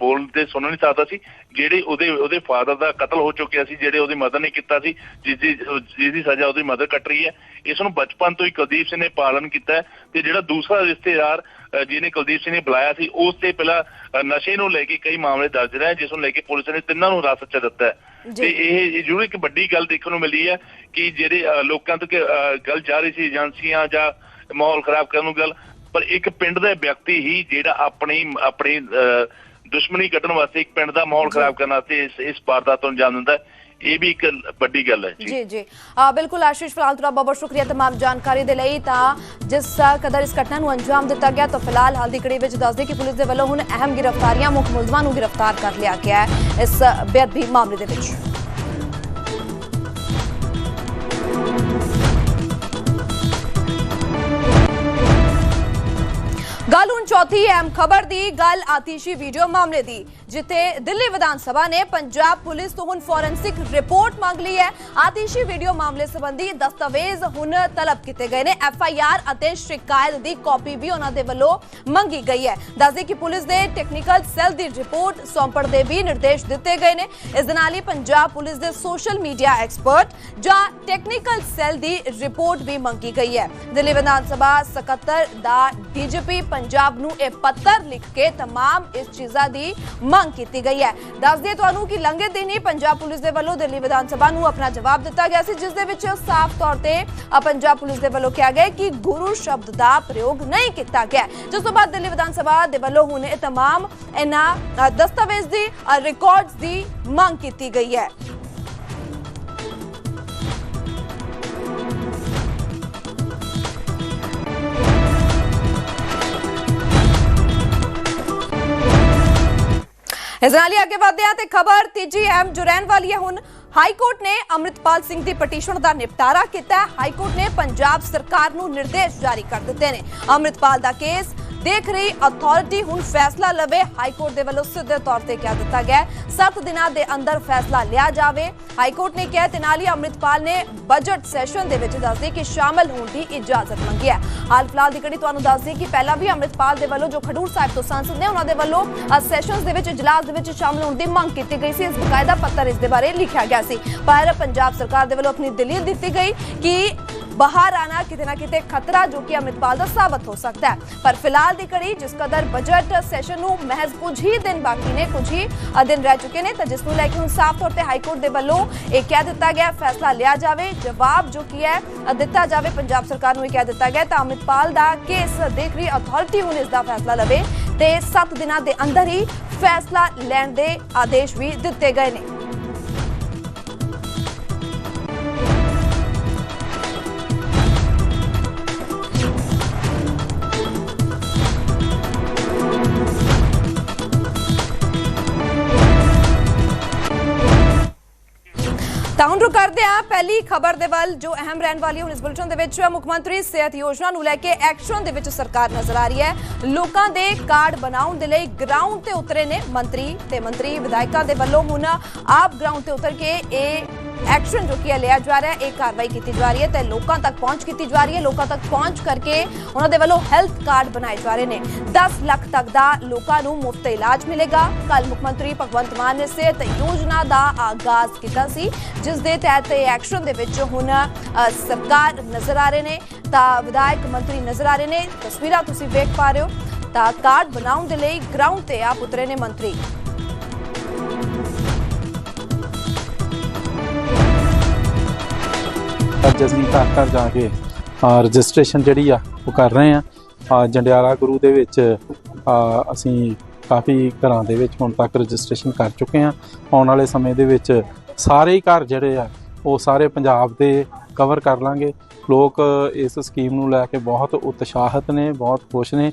ਬੋਲ ਤੇ ਸੁਣ ਨਹੀਂ ਸਕਦਾ ਸੀ। ਜਿਹੜੇ ਉਹਦੇ ਉਹਦੇ ਫਾਦਰ ਦਾ ਕਤਲ ਹੋ ਚੁੱਕਿਆ ਸੀ, ਜਿਹੜੇ ਉਹਦੀ ਮਦਰ ਨੇ ਕੀਤਾ ਸੀ, ਜਿਸ ਦੀ ਜਿਸ ਦੀ ਸਜ਼ਾ ਉਹਦੀ ਮਦਰ ਕੱਟ ਰਹੀ ਹੈ। ਇਸ ਨੂੰ ਬਚਪਨ ਤੋਂ ਹੀ ਕੁਲਦੀਪ ਸਿੰਘ ਨੇ ਪਾਲਣ ਕੀਤਾ ਤੇ ਜਿਹੜਾ ਦੂਸਰਾ ਰਿਸ਼ਤੇਦਾਰ ਜਿਹਨੇ ਕੁਲਦੀਪ ਸਿੰਘ ਨੇ ਬੁਲਾਇਆ ਸੀ ਉਸ ਤੇ ਪਹਿਲਾਂ ਨਸ਼ੇ ਨੂੰ ਲੈ ਕੇ ਕਈ ਮਾਮਲੇ ਦਰਜ ਰਹੇ ਜਿਸ ਨੂੰ ਲੈ ਕੇ ਪੁਲਿਸ ਨੇ ਤਿੰਨਾਂ ਨੂੰ ਹਿਰਾਸਤ 'ਚ ਦਿੱਤਾ ਹੈ। ਤੇ ਇਹ ਜ਼ਰੂਰ ਇੱਕ ਵੱਡੀ ਗੱਲ ਦੇਖਣ ਨੂੰ ਮਿਲੀ ਹੈ ਕਿ ਜਿਹੜੇ ਲੋਕਾਂ ਅ, ਗੱਲ ਜਾ ਰਹੀ ਸੀ ਏਜੰਸੀਆਂ ਜਾਂ ਮਾਹੌਲ ਖਰਾਬ ਕਰਨ ਨੂੰ ਗੱਲ ਪਰ ਇੱਕ ਪਿੰਡ ਦਾ ਵਿਅਕਤੀ ਹੀ ਜਿਹੜਾ ਆਪਣੀ ਆਪਣੀ ਦੁਸ਼ਮਣੀ ਕੱਢਣ ਵਾਸਤੇ ਇੱਕ ਪਿੰਡ ਦਾ ਮਾਹੌਲ ਖਰਾਬ ਕਰਨ ਵਾਸਤੇ ਇਸ ਇਸ ਵਾਰਦਾਤ ਨੂੰ ਅੰਜਾਮ ਦਿੰਦਾ ਹੈ। ਇਹ ਵੀ ਇੱਕ ਵੱਡੀ ਗੱਲ ਹੈ ਜੀ ਜੀ ਜੀ ਆ ਬਿਲਕੁਲ ਆਸ਼ੀਸ਼ ਫਿਲਹਾਲ ਤੁਹਾਡਾ ਬਹੁਤ ਬਹੁਤ ਸ਼ੁਕਰੀਆ तमाम ਜਾਣਕਾਰੀ ਦੇ ਲਈ ਤਾਂ ਜਿਸ ਕਦਰ ਇਸ ਘਟਨਾ ਨੂੰ ਅੰਜਾਮ ਦਿੱਤਾ ਗਿਆ ਤਾਂ ਫਿਲਹਾਲ ਹਾਲ ਦੀ ਘੜੀ ਵਿੱਚ ਦੱਸਦੇ ਕਿ ਪੁਲਿਸ ਦੇ ਵੱਲੋਂ ਹੁਣ ਅਹਿਮ ਗ੍ਰਿਫਤਾਰੀਆਂ ਮੁੱਖ ਮੁਲਜ਼ਮਾਂ ਨੂੰ ਗ੍ਰਿਫਤਾਰ ਕਰ ਲਿਆ ਗਿਆ ਹੈ ਇਸ ਬੇਅਦਬੀ ਮਾਮਲੇ ਦੇ ਵਿੱਚ ਗੱਲ ਹੁਣ ਚੌਥੀ ਅਹਿਮ ਖਬਰ ਦੀ, ਗੱਲ ਆਤੀਸ਼ੀ ਵੀਡੀਓ ਮਾਮਲੇ ਦੀ, ਜਿੱਥੇ ਦਿੱਲੀ ਵਿਧਾਨ ਸਭਾ ਨੇ ਪੰਜਾਬ ਪੁਲਿਸ ਤੋਂ ਹੁਣ ਫੋਰੈਂਸਿਕ ਰਿਪੋਰਟ ਮੰਗ ਲਈ ਹੈ। ਆਤੀਸ਼ੀ ਵੀਡੀਓ ਮਾਮਲੇ ਸੰਬੰਧੀ ਦਸਤਾਵੇਜ਼ ਹੁਣ ਤਲਬ ਕੀਤੇ ਗਏ ਨੇ। ਐਫ ਆਈ ਆਰ ਅਤੇ ਸ਼ਿਕਾਇਤ ਦੀ ਕਾਪੀ ਵੀ ਉਹਨਾਂ ਦੇ ਵੱਲੋਂ ਮੰਗੀ ਗਈ ਹੈ। ਦੱਸਦੇ ਕਿ ਪੁਲਿਸ ਦੇ ਟੈਕਨੀਕਲ ਸੈੱਲ ਦੀ ਰਿਪੋਰਟ ਸੌਂਪਣ ਦੇ ਵੀ ਨਿਰਦੇਸ਼ ਦਿੱਤੇ ਗਏ ਨੇ। ਇਸ ਦੇ ਨਾਲ ਹੀ ਪੰਜਾਬ ਪੁਲਿਸ ਦੇ ਸੋਸ਼ਲ ਮੀਡੀਆ ਐਕਸਪਰਟ ਜਾਂ ਟੈਕਨੀਕਲ ਸੈੱਲ ਦੀ ਰਿਪੋਰਟ ਵੀ ਮੰਗੀ ਗਈ ਹੈ। ਦਿੱਲੀ ਵਿਧਾਨ ਸਭਾ ਸਕੱਤਰ ਦਾ ਡੀਜੀਪੀ ਪੰਜਾਬ ਨੂੰ ਇਹ ਪੱਤਰ ਲਿਖ ਕੇ तमाम ਇਸ ਚੀਜ਼ਾਂ ਦੀ ਮੰਗ ਕੀਤੀ ਗਈ ਹੈ ਦੱਸ ਦਈਏ ਤੁਹਾਨੂੰ ਕਿ ਲੰਘੇ ਦਿਨ ਹੀ ਪੰਜਾਬ ਪੁਲਿਸ ਦੇ ਵੱਲੋਂ ਦਿੱਲੀ ਵਿਧਾਨ ਸਭਾ ਨੂੰ ਆਪਣਾ ਜਵਾਬ ਦਿੱਤਾ ਗਿਆ ਸੀ ਜਿਸ ਦੇ ਵਿੱਚ ਸਾਫ਼ ਤੌਰ ਤੇ ਅ, ਪੰਜਾਬ ਪੁਲਿਸ ਦੇ ਵੱਲੋਂ ਕਿਹਾ ਗਿਆ ਹੈ ਕਿ ਗੁਰੂ ਸ਼ਬਦ ਦਾ ਪ੍ਰਯੋਗ ਨਹੀਂ ਕੀਤਾ ਗਿਆ ਜਿਸ ਤੋਂ ਬਾਅਦ ਦਿੱਲੀ ਵਿਧਾਨ ਸਭਾ ਦੇ ਵੱਲੋਂ ਹੁਣ ਇਹ तमाम ਇਹਨਾਂ ਅ, ਦਸਤਾਵੇਜ਼ ਦੀ ਰਿਕਾਰਡਸ ਦੀ ਮੰਗ ਕੀਤੀ ਗਈ ਹੈ ਇਸ ਨਾਲ ਹੀ ਅੱਗੇ ਵਧਦੇ ਹਾਂ ਤੇ ਖਬਰ ਤੀਜੀ ਅਹਿਮ ਜੋ ਰਹਿਣ ਵਾਲੀ ਹੈ। ਹੁਣ ਹਾਈ ਕੋਰਟ ਨੇ ਅੰਮ੍ਰਿਤਪਾਲ ਸਿੰਘ ਦੀ ਪਟੀਸ਼ਨ ਦਾ ਨਿਪਟਾਰਾ ਕੀਤਾ ਹੈ। ਹਾਈ ਕੋਰਟ ਨੇ ਪੰਜਾਬ ਸਰਕਾਰ ਨੂੰ ਨਿਰਦੇਸ਼ ਜਾਰੀ ਕਰ ਦਿੱਤੇ ਨੇ। ਅੰਮ੍ਰਿਤਪਾਲ ਦਾ ਕੇਸ ਦੇਖ ਰਹੀ ਅਥਾਰਟੀ ਹੁਣ ਫੈਸਲਾ ਲਵੇ। ਹਾਈ ਕੋਰਟ ਦੇ ਵੱਲੋਂ ਸਿੱਧੇ ਤੌਰ ਤੇ ਕਿਹਾ ਦਿੱਤਾ ਗਿਆ 7 ਦਿਨਾਂ ਦੇ ਅੰਦਰ ਫੈਸਲਾ ਲਿਆ ਜਾਵੇ। ਹਾਈ ਕੋਰਟ ਨੇ ਕਿਹਾ ਤੇ ਨਾਲ ਅੰਮ੍ਰਿਤਪਾਲ ਨੇ ਬਜਟ ਸੈਸ਼ਨ ਦੇ ਵਿੱਚ ਦੱਸਦੇ ਕਿ ਸ਼ਾਮਲ ਹੋਣ ਦੀ ਇਜਾਜ਼ਤ ਮੰਗੀ ਹੈ। ਹਾਲ ਫਿਲਹਾਲ ਦੀ ਕੜੀ ਤੁਹਾਨੂੰ ਦੱਸ ਕਿ ਪਹਿਲਾਂ ਵੀ ਅੰਮ੍ਰਿਤਪਾਲ ਦੇ ਵੱਲੋਂ ਜੋ ਖਡੂਰ ਸਾਹਿਬ ਤੋਂ ਸੰਸਦ ਨੇ, ਉਹਨਾਂ ਦੇ ਵੱਲੋਂ ਸੈਸ਼ਨਸ ਦੇ ਵਿੱਚ, ਇਜਲਾਸ ਦੇ ਵਿੱਚ ਸ਼ਾਮਲ ਹੋਣ ਦੀ ਮੰਗ ਕੀਤੀ ਗਈ ਸੀ। ਇਸ ਬਕਾਇਦਾ ਪੱਤਰ ਇਸ ਦੇ ਬਾਰੇ ਲਿਖਿਆ ਗਿਆ ਸੀ। ਪਰ ਪੰਜਾਬ ਸਰਕਾਰ ਦੇ ਵੱਲੋਂ ਆਪਣੀ ਦਲੀਲ ਦਿੱਤੀ ਗਈ ਕਿ ਬਾਹਰ ਆਣਾ ਕਿਤੇ ਨਾ ਕਿਤੇ ਖਤਰਾ, ਜੋ ਕਿ ਅੰਮ੍ਰਿਤਪਾਲ ਦਾ ਸਾਬਤ ਹੋ ਸਕਦਾ ਹੈ। ਪਰ ਫਿਲਹਾਲ ਦੀ ਘੜੀ, ਜਿਸ ਕਦਰ ਬਜਟ ਸੈਸ਼ਨ ਨੂੰ ਮਹਿਜ਼ ਕੁਝ ਹੀ ਦਿਨ ਬਾਕੀ ਨੇ, ਕੁਝ ਹੀ ਦਿਨ ਰਹਿ ਚੁੱਕੇ ਨੇ, ਤਾਂ ਜਿਸ ਨੂੰ ਲੈ ਕੇ ਹੁਣ ਸਾਫ਼ ਤੌਰ ਤੇ ਹਾਈ ਕੋਰਟ ਦੇ ਵੱਲੋਂ ਇਹ ਕਹਿ ਦਿੱਤਾ ਗਿਆ, ਫੈਸਲਾ ਲਿਆ ਜਾਵੇ। ਜਵਾਬ ਜੋ ਕੀ ਹੈ ਦਿੱਤਾ ਜਾਵੇ। ਪੰਜਾਬ ਸਰਕਾਰ ਨੂੰ ਇਹ ਕਹਿ ਦਿੱਤਾ ਗਿਆ, ਤਾਂ ਅੰਮ੍ਰਿਤਪਾਲ ਦਾ ਕੇਸ ਦੇਖ ਰਹੀ ਅਥਾਰਟੀ ਹੁਣ ਇਸ ਦਾ ਫੈਸਲਾ ਲਵੇ, ਤੇ 7 ਦਿਨਾਂ ਦੇ ਅੰਦਰ ਹੀ ਫੈਸਲਾ ਲੈਣ ਦੇ ਆਦੇਸ਼ ਵੀ ਦਿੱਤੇ ਗਏ ਨੇ। ਤਾਂ ਹੁਣ ਰੁਕ ਕਰਦੇ ਆ। ਪਹਿਲੀ ਖਬਰ ਦੇ ਵੱਲ ਜੋ ਅਹਿਮ ਰਹਿਣ ਵਾਲੀ ਹੁਣ ਇਸ ਬੁਲੇਟਿਨ ਦੇ ਵਿੱਚ ਮੁੱਖ ਮੰਤਰੀ ਸਿਹਤ ਯੋਜਨਾ ਨੂੰ ਲੈ ਕੇ ਐਕਸ਼ਨ ਦੇ ਵਿੱਚ ਸਰਕਾਰ ਨਜ਼ਰ ਆ ਰਹੀ ਹੈ। ਲੋਕਾਂ ਦੇ ਕਾਰਡ ਬਣਾਉਣ ਦੇ ਲਈ ਗਰਾਊਂਡ ਤੇ ਉਤਰੇ ਨੇ ਮੰਤਰੀ ਤੇ ਮੰਤਰੀ ਵਿਧਾਇਕਾਂ ਦੇ ਵੱਲੋਂ ਹੁਣ ਆਪ ਗਰਾਊਂਡ ਤੇ ਉਤਰ ਕੇ ਇਹ ਐਕਸ਼ਨ ਜੋ ਕੀ ਲਿਆ ਜਾ ਰਿਹਾ ਹੈ, ਇਹ ਕਾਰਵਾਈ ਕੀਤੀ ਜਾ ਰਹੀ ਹੈ ਤੇ ਲੋਕਾਂ ਤੱਕ ਪਹੁੰਚ ਕੀਤੀ ਜਾ ਰਹੀ ਹੈ। ਲੋਕਾਂ ਤੱਕ ਪਹੁੰਚ ਕਰਕੇ ਉਹਨਾਂ ਦੇ ਵੱਲੋਂ ਹੈਲਥ ਕਾਰਡ ਬਣਾਏ ਜਾ ਰਹੇ ਨੇ। 10 ਲੱਖ ਤੱਕ ਦਾ ਲੋਕਾਂ ਨੂੰ ਮੁਫਤ ਇਲਾਜ ਮਿਲੇਗਾ। ਕੱਲ ਮੁੱਖ ਮੰਤਰੀ ਭਗਵੰਤ ਮਾਨ ਨੇ ਸਿਹਤ ਯੋਜਨਾ ਦਾ ਆਗਾਜ਼ ਕੀਤਾ ਸੀ, ਜਿਸ ਦੇ ਤਹਿਤ ਇਹ ਐਕਸ਼ਨ ਦੇ ਵਿੱਚ ਹੁਣ ਸਰਕਾਰ ਨਜ਼ਰ ਆ ਰਹੇ ਨੇ, ਤਾਂ ਵਿਧਾਇਕ ਮੰਤਰੀ ਨਜ਼ਰ ਆ ਰਹੇ ਨੇ। ਤਸਵੀਰਾਂ ਤੁਸੀਂ ਵੇਖ ਪਾ ਰਹੇ ਹੋ। ਤਾਂ ਕਾਰਡ ਬਣਾਉਣ ਦੇ ਲਈ ਗਰਾਊਂਡ ਤੇ ਆ ਉਤਰੇ ਨੇ ਮੰਤਰੀ। ਅੱਜ ਅਸੀਂ ਘਰ ਘਰ ਜਾ ਕੇ ਰਜਿਸਟ੍ਰੇਸ਼ਨ ਜਿਹੜੀ ਆ, ਉਹ ਕਰ ਰਹੇ ਆ। ਜੰਡਿਆਲਾ ਗੁਰੂ ਦੇ ਵਿੱਚ ਅਸੀਂ ਕਾਫੀ ਘਰਾਂ ਦੇ ਵਿੱਚ ਹੁਣ ਤੱਕ ਰਜਿਸਟ੍ਰੇਸ਼ਨ ਕਰ ਚੁੱਕੇ ਆ। ਆਉਣ ਵਾਲੇ ਸਮੇਂ ਦੇ ਵਿੱਚ ਸਾਰੇ ਹੀ ਘਰ ਜਿਹੜੇ ਆ, ਉਹ ਸਾਰੇ ਪੰਜਾਬ ਦੇ ਕਵਰ ਕਰ ਲਾਂਗੇ। ਲੋਕ ਇਸ ਸਕੀਮ ਨੂੰ ਲੈ ਕੇ ਬਹੁਤ ਉਤਸ਼ਾਹਿਤ ਨੇ, ਬਹੁਤ ਖੁਸ਼ ਨੇ।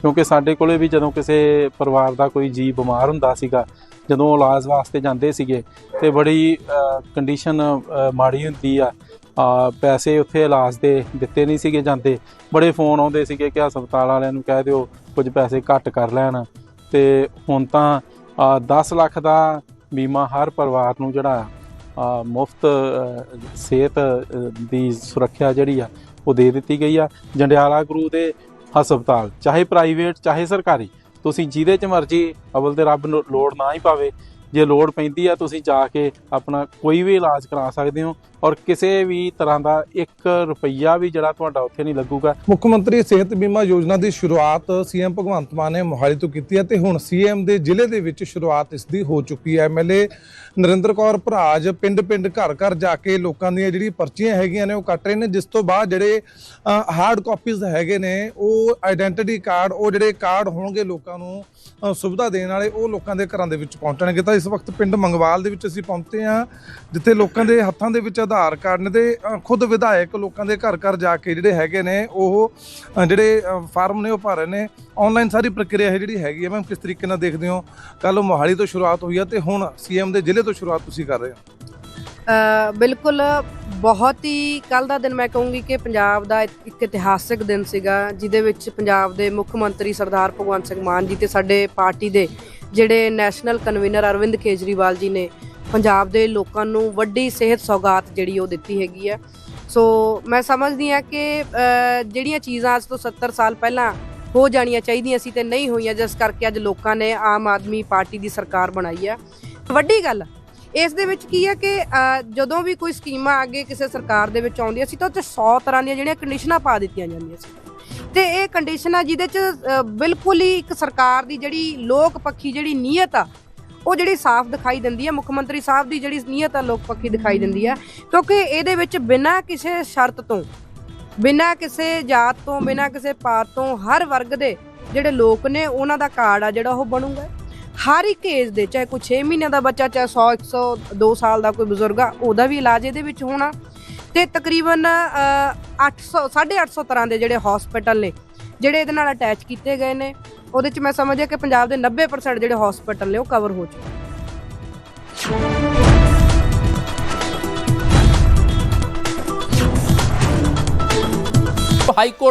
ਕਿਉਂਕਿ ਸਾਡੇ ਕੋਲੇ ਵੀ ਜਦੋਂ ਕਿਸੇ ਪਰਿਵਾਰ ਦਾ ਕੋਈ ਜੀ ਬਿਮਾਰ ਹੁੰਦਾ ਸੀਗਾ, ਜਦੋਂ ਇਲਾਜ ਵਾਸਤੇ ਜਾਂਦੇ ਸੀਗੇ, ਤੇ ਬੜੀ ਕੰਡੀਸ਼ਨ ਮਾੜੀ ਹੁੰਦੀ ਆ। ਪੈਸੇ ਉੱਥੇ ਇਲਾਜ ਦੇ ਦਿੱਤੇ ਨਹੀਂ ਸੀਗੇ ਜਾਂਦੇ। ਬੜੇ ਫੋਨ ਆਉਂਦੇ ਸੀਗੇ ਕਿ ਹਸਪਤਾਲ ਵਾਲਿਆਂ ਨੂੰ ਕਹਿ ਦਿਓ ਕੁਝ ਪੈਸੇ ਘੱਟ ਕਰ ਲੈਣ। ਤੇ ਹੁਣ ਤਾਂ ਆ, 10 ਲੱਖ ਦਾ ਬੀਮਾ ਹਰ ਪਰਿਵਾਰ ਨੂੰ ਜਿਹੜਾ ਮੁਫਤ ਸਿਹਤ ਦੀ ਸੁਰੱਖਿਆ ਜਿਹੜੀ ਆ ਉਹ ਦੇ ਦਿੱਤੀ ਗਈ ਆ। ਜੰਡਿਆਲਾ ਗੁਰੂ ਦੇ ਹਸਪਤਾਲ ਚਾਹੇ ਪ੍ਰਾਈਵੇਟ ਚਾਹੇ ਸਰਕਾਰੀ ਤੁਸੀਂ ਜਿਹਦੇ ਚ ਮਰਜ਼ੀ ਅਵਲ ਦੇ ਰੱਬ ਨੂੰ ਲੋੜ ਨਾ ਹੀ ਪਾਵੇ। ਜੇ ਲੋੜ ਪੈਂਦੀ ਆ, ਤੁਸੀਂ ਜਾ ਕੇ ਆਪਣਾ ਕੋਈ ਵੀ ਇਲਾਜ ਕਰਾ ਸਕਦੇ ਹੋ ਔਰ ਕਿਸੇ ਵੀ ਤਰ੍ਹਾਂ ਦਾ 1 ਰੁਪਈਆ ਵੀ ਜਿਹੜਾ ਤੁਹਾਡਾ ਉੱਥੇ ਨਹੀਂ ਲੱਗੂਗਾ। ਮੁੱਖ ਮੰਤਰੀ ਸਿਹਤ ਬੀਮਾ ਯੋਜਨਾ ਦੀ ਸ਼ੁਰੂਆਤ ਸੀਐਮ ਭਗਵੰਤ ਮਾਨ ਨੇ ਮੋਹਾਲੀ ਤੋਂ ਕੀਤੀ ਹੈ ਤੇ ਹੁਣ ਸੀਐਮ ਦੇ ਜ਼ਿਲ੍ਹੇ ਦੇ ਵਿੱਚ ਸ਼ੁਰੂਆਤ ਇਸ ਦੀ ਹੋ ਚੁੱਕੀ ਹੈ। ਐਮਐਲਏ ਨਰਿੰਦਰ ਕੌਰ ਭਰਾਜ ਪਿੰਡ-ਪਿੰਡ, ਘਰ-ਘਰ ਜਾ ਕੇ ਲੋਕਾਂ ਦੀਆਂ ਜਿਹੜੀ ਪਰਚੀਆਂ ਹੈਗੀਆਂ ਨੇ, ਉਹ ਕੱਟ ਰਹੇ ਨੇ, ਜਿਸ ਤੋਂ ਬਾਅਦ ਜਿਹੜੇ ਹਾਰਡ ਕਾਪੀਜ਼ ਹੈਗੇ ਨੇ, ਉਹ ਆਇਡੈਂਟੀਟੀ ਕਾਰਡ ਉਹ ਜਿਹੜੇ ਕਾਰਡ ਹੋਣਗੇ ਲੋਕਾਂ ਨੂੰ ਸੁਵਿਧਾ ਦੇਣ ਵਾਲੇ, ਉਹ ਲੋਕਾਂ ਦੇ ਘਰਾਂ ਦੇ ਵਿੱਚ ਪਹੁੰਚਣਗੇ। ਤਾਂ ਇਸ ਵਕਤ ਪਿੰਡ ਮੰਗਵਾਲ ਦੇ ਵਿੱਚ ਅਸੀਂ ਪਹੁੰਚੇ ਹਾਂ, ਜਿੱਥੇ ਲੋਕਾਂ ਦੇ ਹੱਥਾਂ ਦੇ ਵਿੱਚ ਆਧਾਰ ਕਾਰਡ ਨੇ ਤੇ ਖੁਦ ਵਿਧਾਇਕ ਲੋਕਾਂ ਦੇ ਘਰ ਘਰ ਜਾ ਕੇ ਜਿਹੜੇ ਹੈਗੇ ਨੇ, ਉਹ ਜਿਹੜੇ ਫਾਰਮ ਨੇ, ਉਹ ਭਰ ਰਹੇ ਨੇ। ਆਨਲਾਈਨ ਸਾਰੀ ਪ੍ਰਕਿਰਿਆ ਹੈ ਜਿਹੜੀ ਹੈਗੀ ਹੈ ਮੈਮ, ਕਿਸ ਤਰੀਕੇ ਨਾਲ ਦੇਖਦੇ ਹੋ? ਕੱਲ ਮੋਹਾਲੀ ਤੋਂ ਸ਼ੁਰੂਆਤ ਹੋਈ ਹੈ ਤੇ ਹੁਣ ਸੀਐਮ ਦੇ ਜ਼ਿਲ੍ਹੇ ਤੋਂ ਸ਼ੁਰੂਆਤ ਤੁਸੀਂ ਕਰ ਰਹੇ ਹੋ? ਬਿਲਕੁਲ ਬਹੁਤ ਹੀ ਕੱਲ ਦਾ ਦਿਨ ਮੈਂ ਕਹੂੰਗੀ ਕਿ ਪੰਜਾਬ ਦਾ ਇੱਕ ਇਤਿਹਾਸਿਕ ਦਿਨ ਸੀਗਾ, ਜਿਹਦੇ ਵਿੱਚ ਪੰਜਾਬ ਦੇ ਮੁੱਖ ਮੰਤਰੀ ਸਰਦਾਰ ਭਗਵੰਤ ਸਿੰਘ ਮਾਨ ਜੀ ਤੇ ਸਾਡੇ ਪਾਰਟੀ ਦੇ ਜਿਹੜੇ ਨੈਸ਼ਨਲ ਕਨਵੀਨਰ ਅਰਵਿੰਦ ਕੇਜਰੀਵਾਲ ਜੀ ਨੇ, ਪੰਜਾਬ ਦੇ ਲੋਕਾਂ ਨੂੰ ਵੱਡੀ ਸਿਹਤ ਸੌਗਾਤ ਜਿਹੜੀ ਉਹ ਦਿੱਤੀ ਹੈਗੀ ਆ। ਸੋ ਮੈਂ ਸਮਝਦੀ ਆ ਕਿ ਜਿਹੜੀਆਂ ਚੀਜ਼ਾਂ ਅੱਜ ਤੋਂ 70 ਸਾਲ ਪਹਿਲਾਂ ਹੋ ਜਾਣੀਆਂ ਚਾਹੀਦੀਆਂ ਸੀ ਤੇ ਨਹੀਂ ਹੋਈਆਂ, ਜਿਸ ਕਰਕੇ ਅੱਜ ਲੋਕਾਂ ਨੇ ਆਮ ਆਦਮੀ ਪਾਰਟੀ ਦੀ ਸਰਕਾਰ ਬਣਾਈ ਆ। ਵੱਡੀ ਗੱਲ, ਇਸ ਦੇ ਵਿੱਚ ਕੀ ਹੈ ਕਿ ਜਦੋਂ ਵੀ ਕੋਈ ਸਕੀਮਾਂ ਅੱਗੇ ਕਿਸੇ ਸਰਕਾਰ ਦੇ ਵਿੱਚ ਆਉਂਦੀਆਂ ਸੀ ਤਾਂ ਉੱਤੇ 100 ਤਰ੍ਹਾਂ ਦੀਆਂ ਜਿਹੜੀਆਂ ਕੰਡੀਸ਼ਨਾਂ ਪਾ ਦਿੱਤੀਆਂ ਜਾਂਦੀਆਂ ਸੀ। ਤੇ ਇਹ ਕੰਡੀਸ਼ਨਾਂ ਜਿਹਦੇ ਚ ਬਿਲਕੁਲ ਹੀ ਇੱਕ ਸਰਕਾਰ ਦੀ ਜਿਹੜੀ ਲੋਕ ਪੱਖੀ ਜਿਹੜੀ ਨੀਅਤ ਆ, ਉਹ ਜਿਹੜੀ ਸਾਫ਼ ਦਿਖਾਈ ਦਿੰਦੀ ਹੈ ਮੁੱਖ ਮੰਤਰੀ ਸਾਹਿਬ ਦੀ ਜਿਹੜੀ ਨੀਅਤ ਆ, ਲੋਕ ਪੱਖੀ ਦਿਖਾਈ ਦਿੰਦੀ ਹੈ ਕਿਉਂਕਿ ਇਹਦੇ ਵਿੱਚ ਬਿਨਾਂ ਕਿਸੇ ਸ਼ਰਤ ਤੋਂ ਬਿਨਾਂ ਕਿਸੇ ਜਾਤ ਤੋਂ ਬਿਨਾਂ ਕਿਸੇ ਪਾਤ ਤੋਂ ਹਰ ਵਰਗ ਦੇ ਜਿਹੜੇ ਲੋਕ ਨੇ ਉਹਨਾਂ ਦਾ ਕਾਰਡ ਆ ਜਿਹੜਾ ਉਹ ਬਣੂਗਾ। ਹਰ ਇੱਕ ਏਜ ਦੇ ਚਾਹੇ ਕੋਈ 6 ਮਹੀਨਿਆਂ ਦਾ ਬੱਚਾ ਚਾਹੇ 100 100 2 ਸਾਲ ਦਾ ਕੋਈ ਬਜ਼ੁਰਗ ਆ ਉਹਦਾ ਵੀ ਇਲਾਜ ਇਹਦੇ ਵਿੱਚ ਹੋਣਾ। ਤੇ ਤਕਰੀਬਨ ਅ, 800 850 ਤਰ੍ਹਾਂ ਦੇ ਜਿਹੜੇ ਹਸਪੀਟਲ ਨੇ ਜਿਹੜੇ ਇਹਦੇ ਨਾਲ ਅਟੈਚ ਕੀਤੇ ਗਏ ਨੇ। ਉਹਦੇ ਚ ਮੈਂ ਸਮਝਿਆ ਕਿ ਪੰਜਾਬ ਦੇ 90% ਜਿਹੜੇ ਹਸਪੀਟਲ ਨੇ ਉਹ ਕਵਰ ਹੋ ਚੁੱਕੇ ਹਾਈ ਕੋਰਟ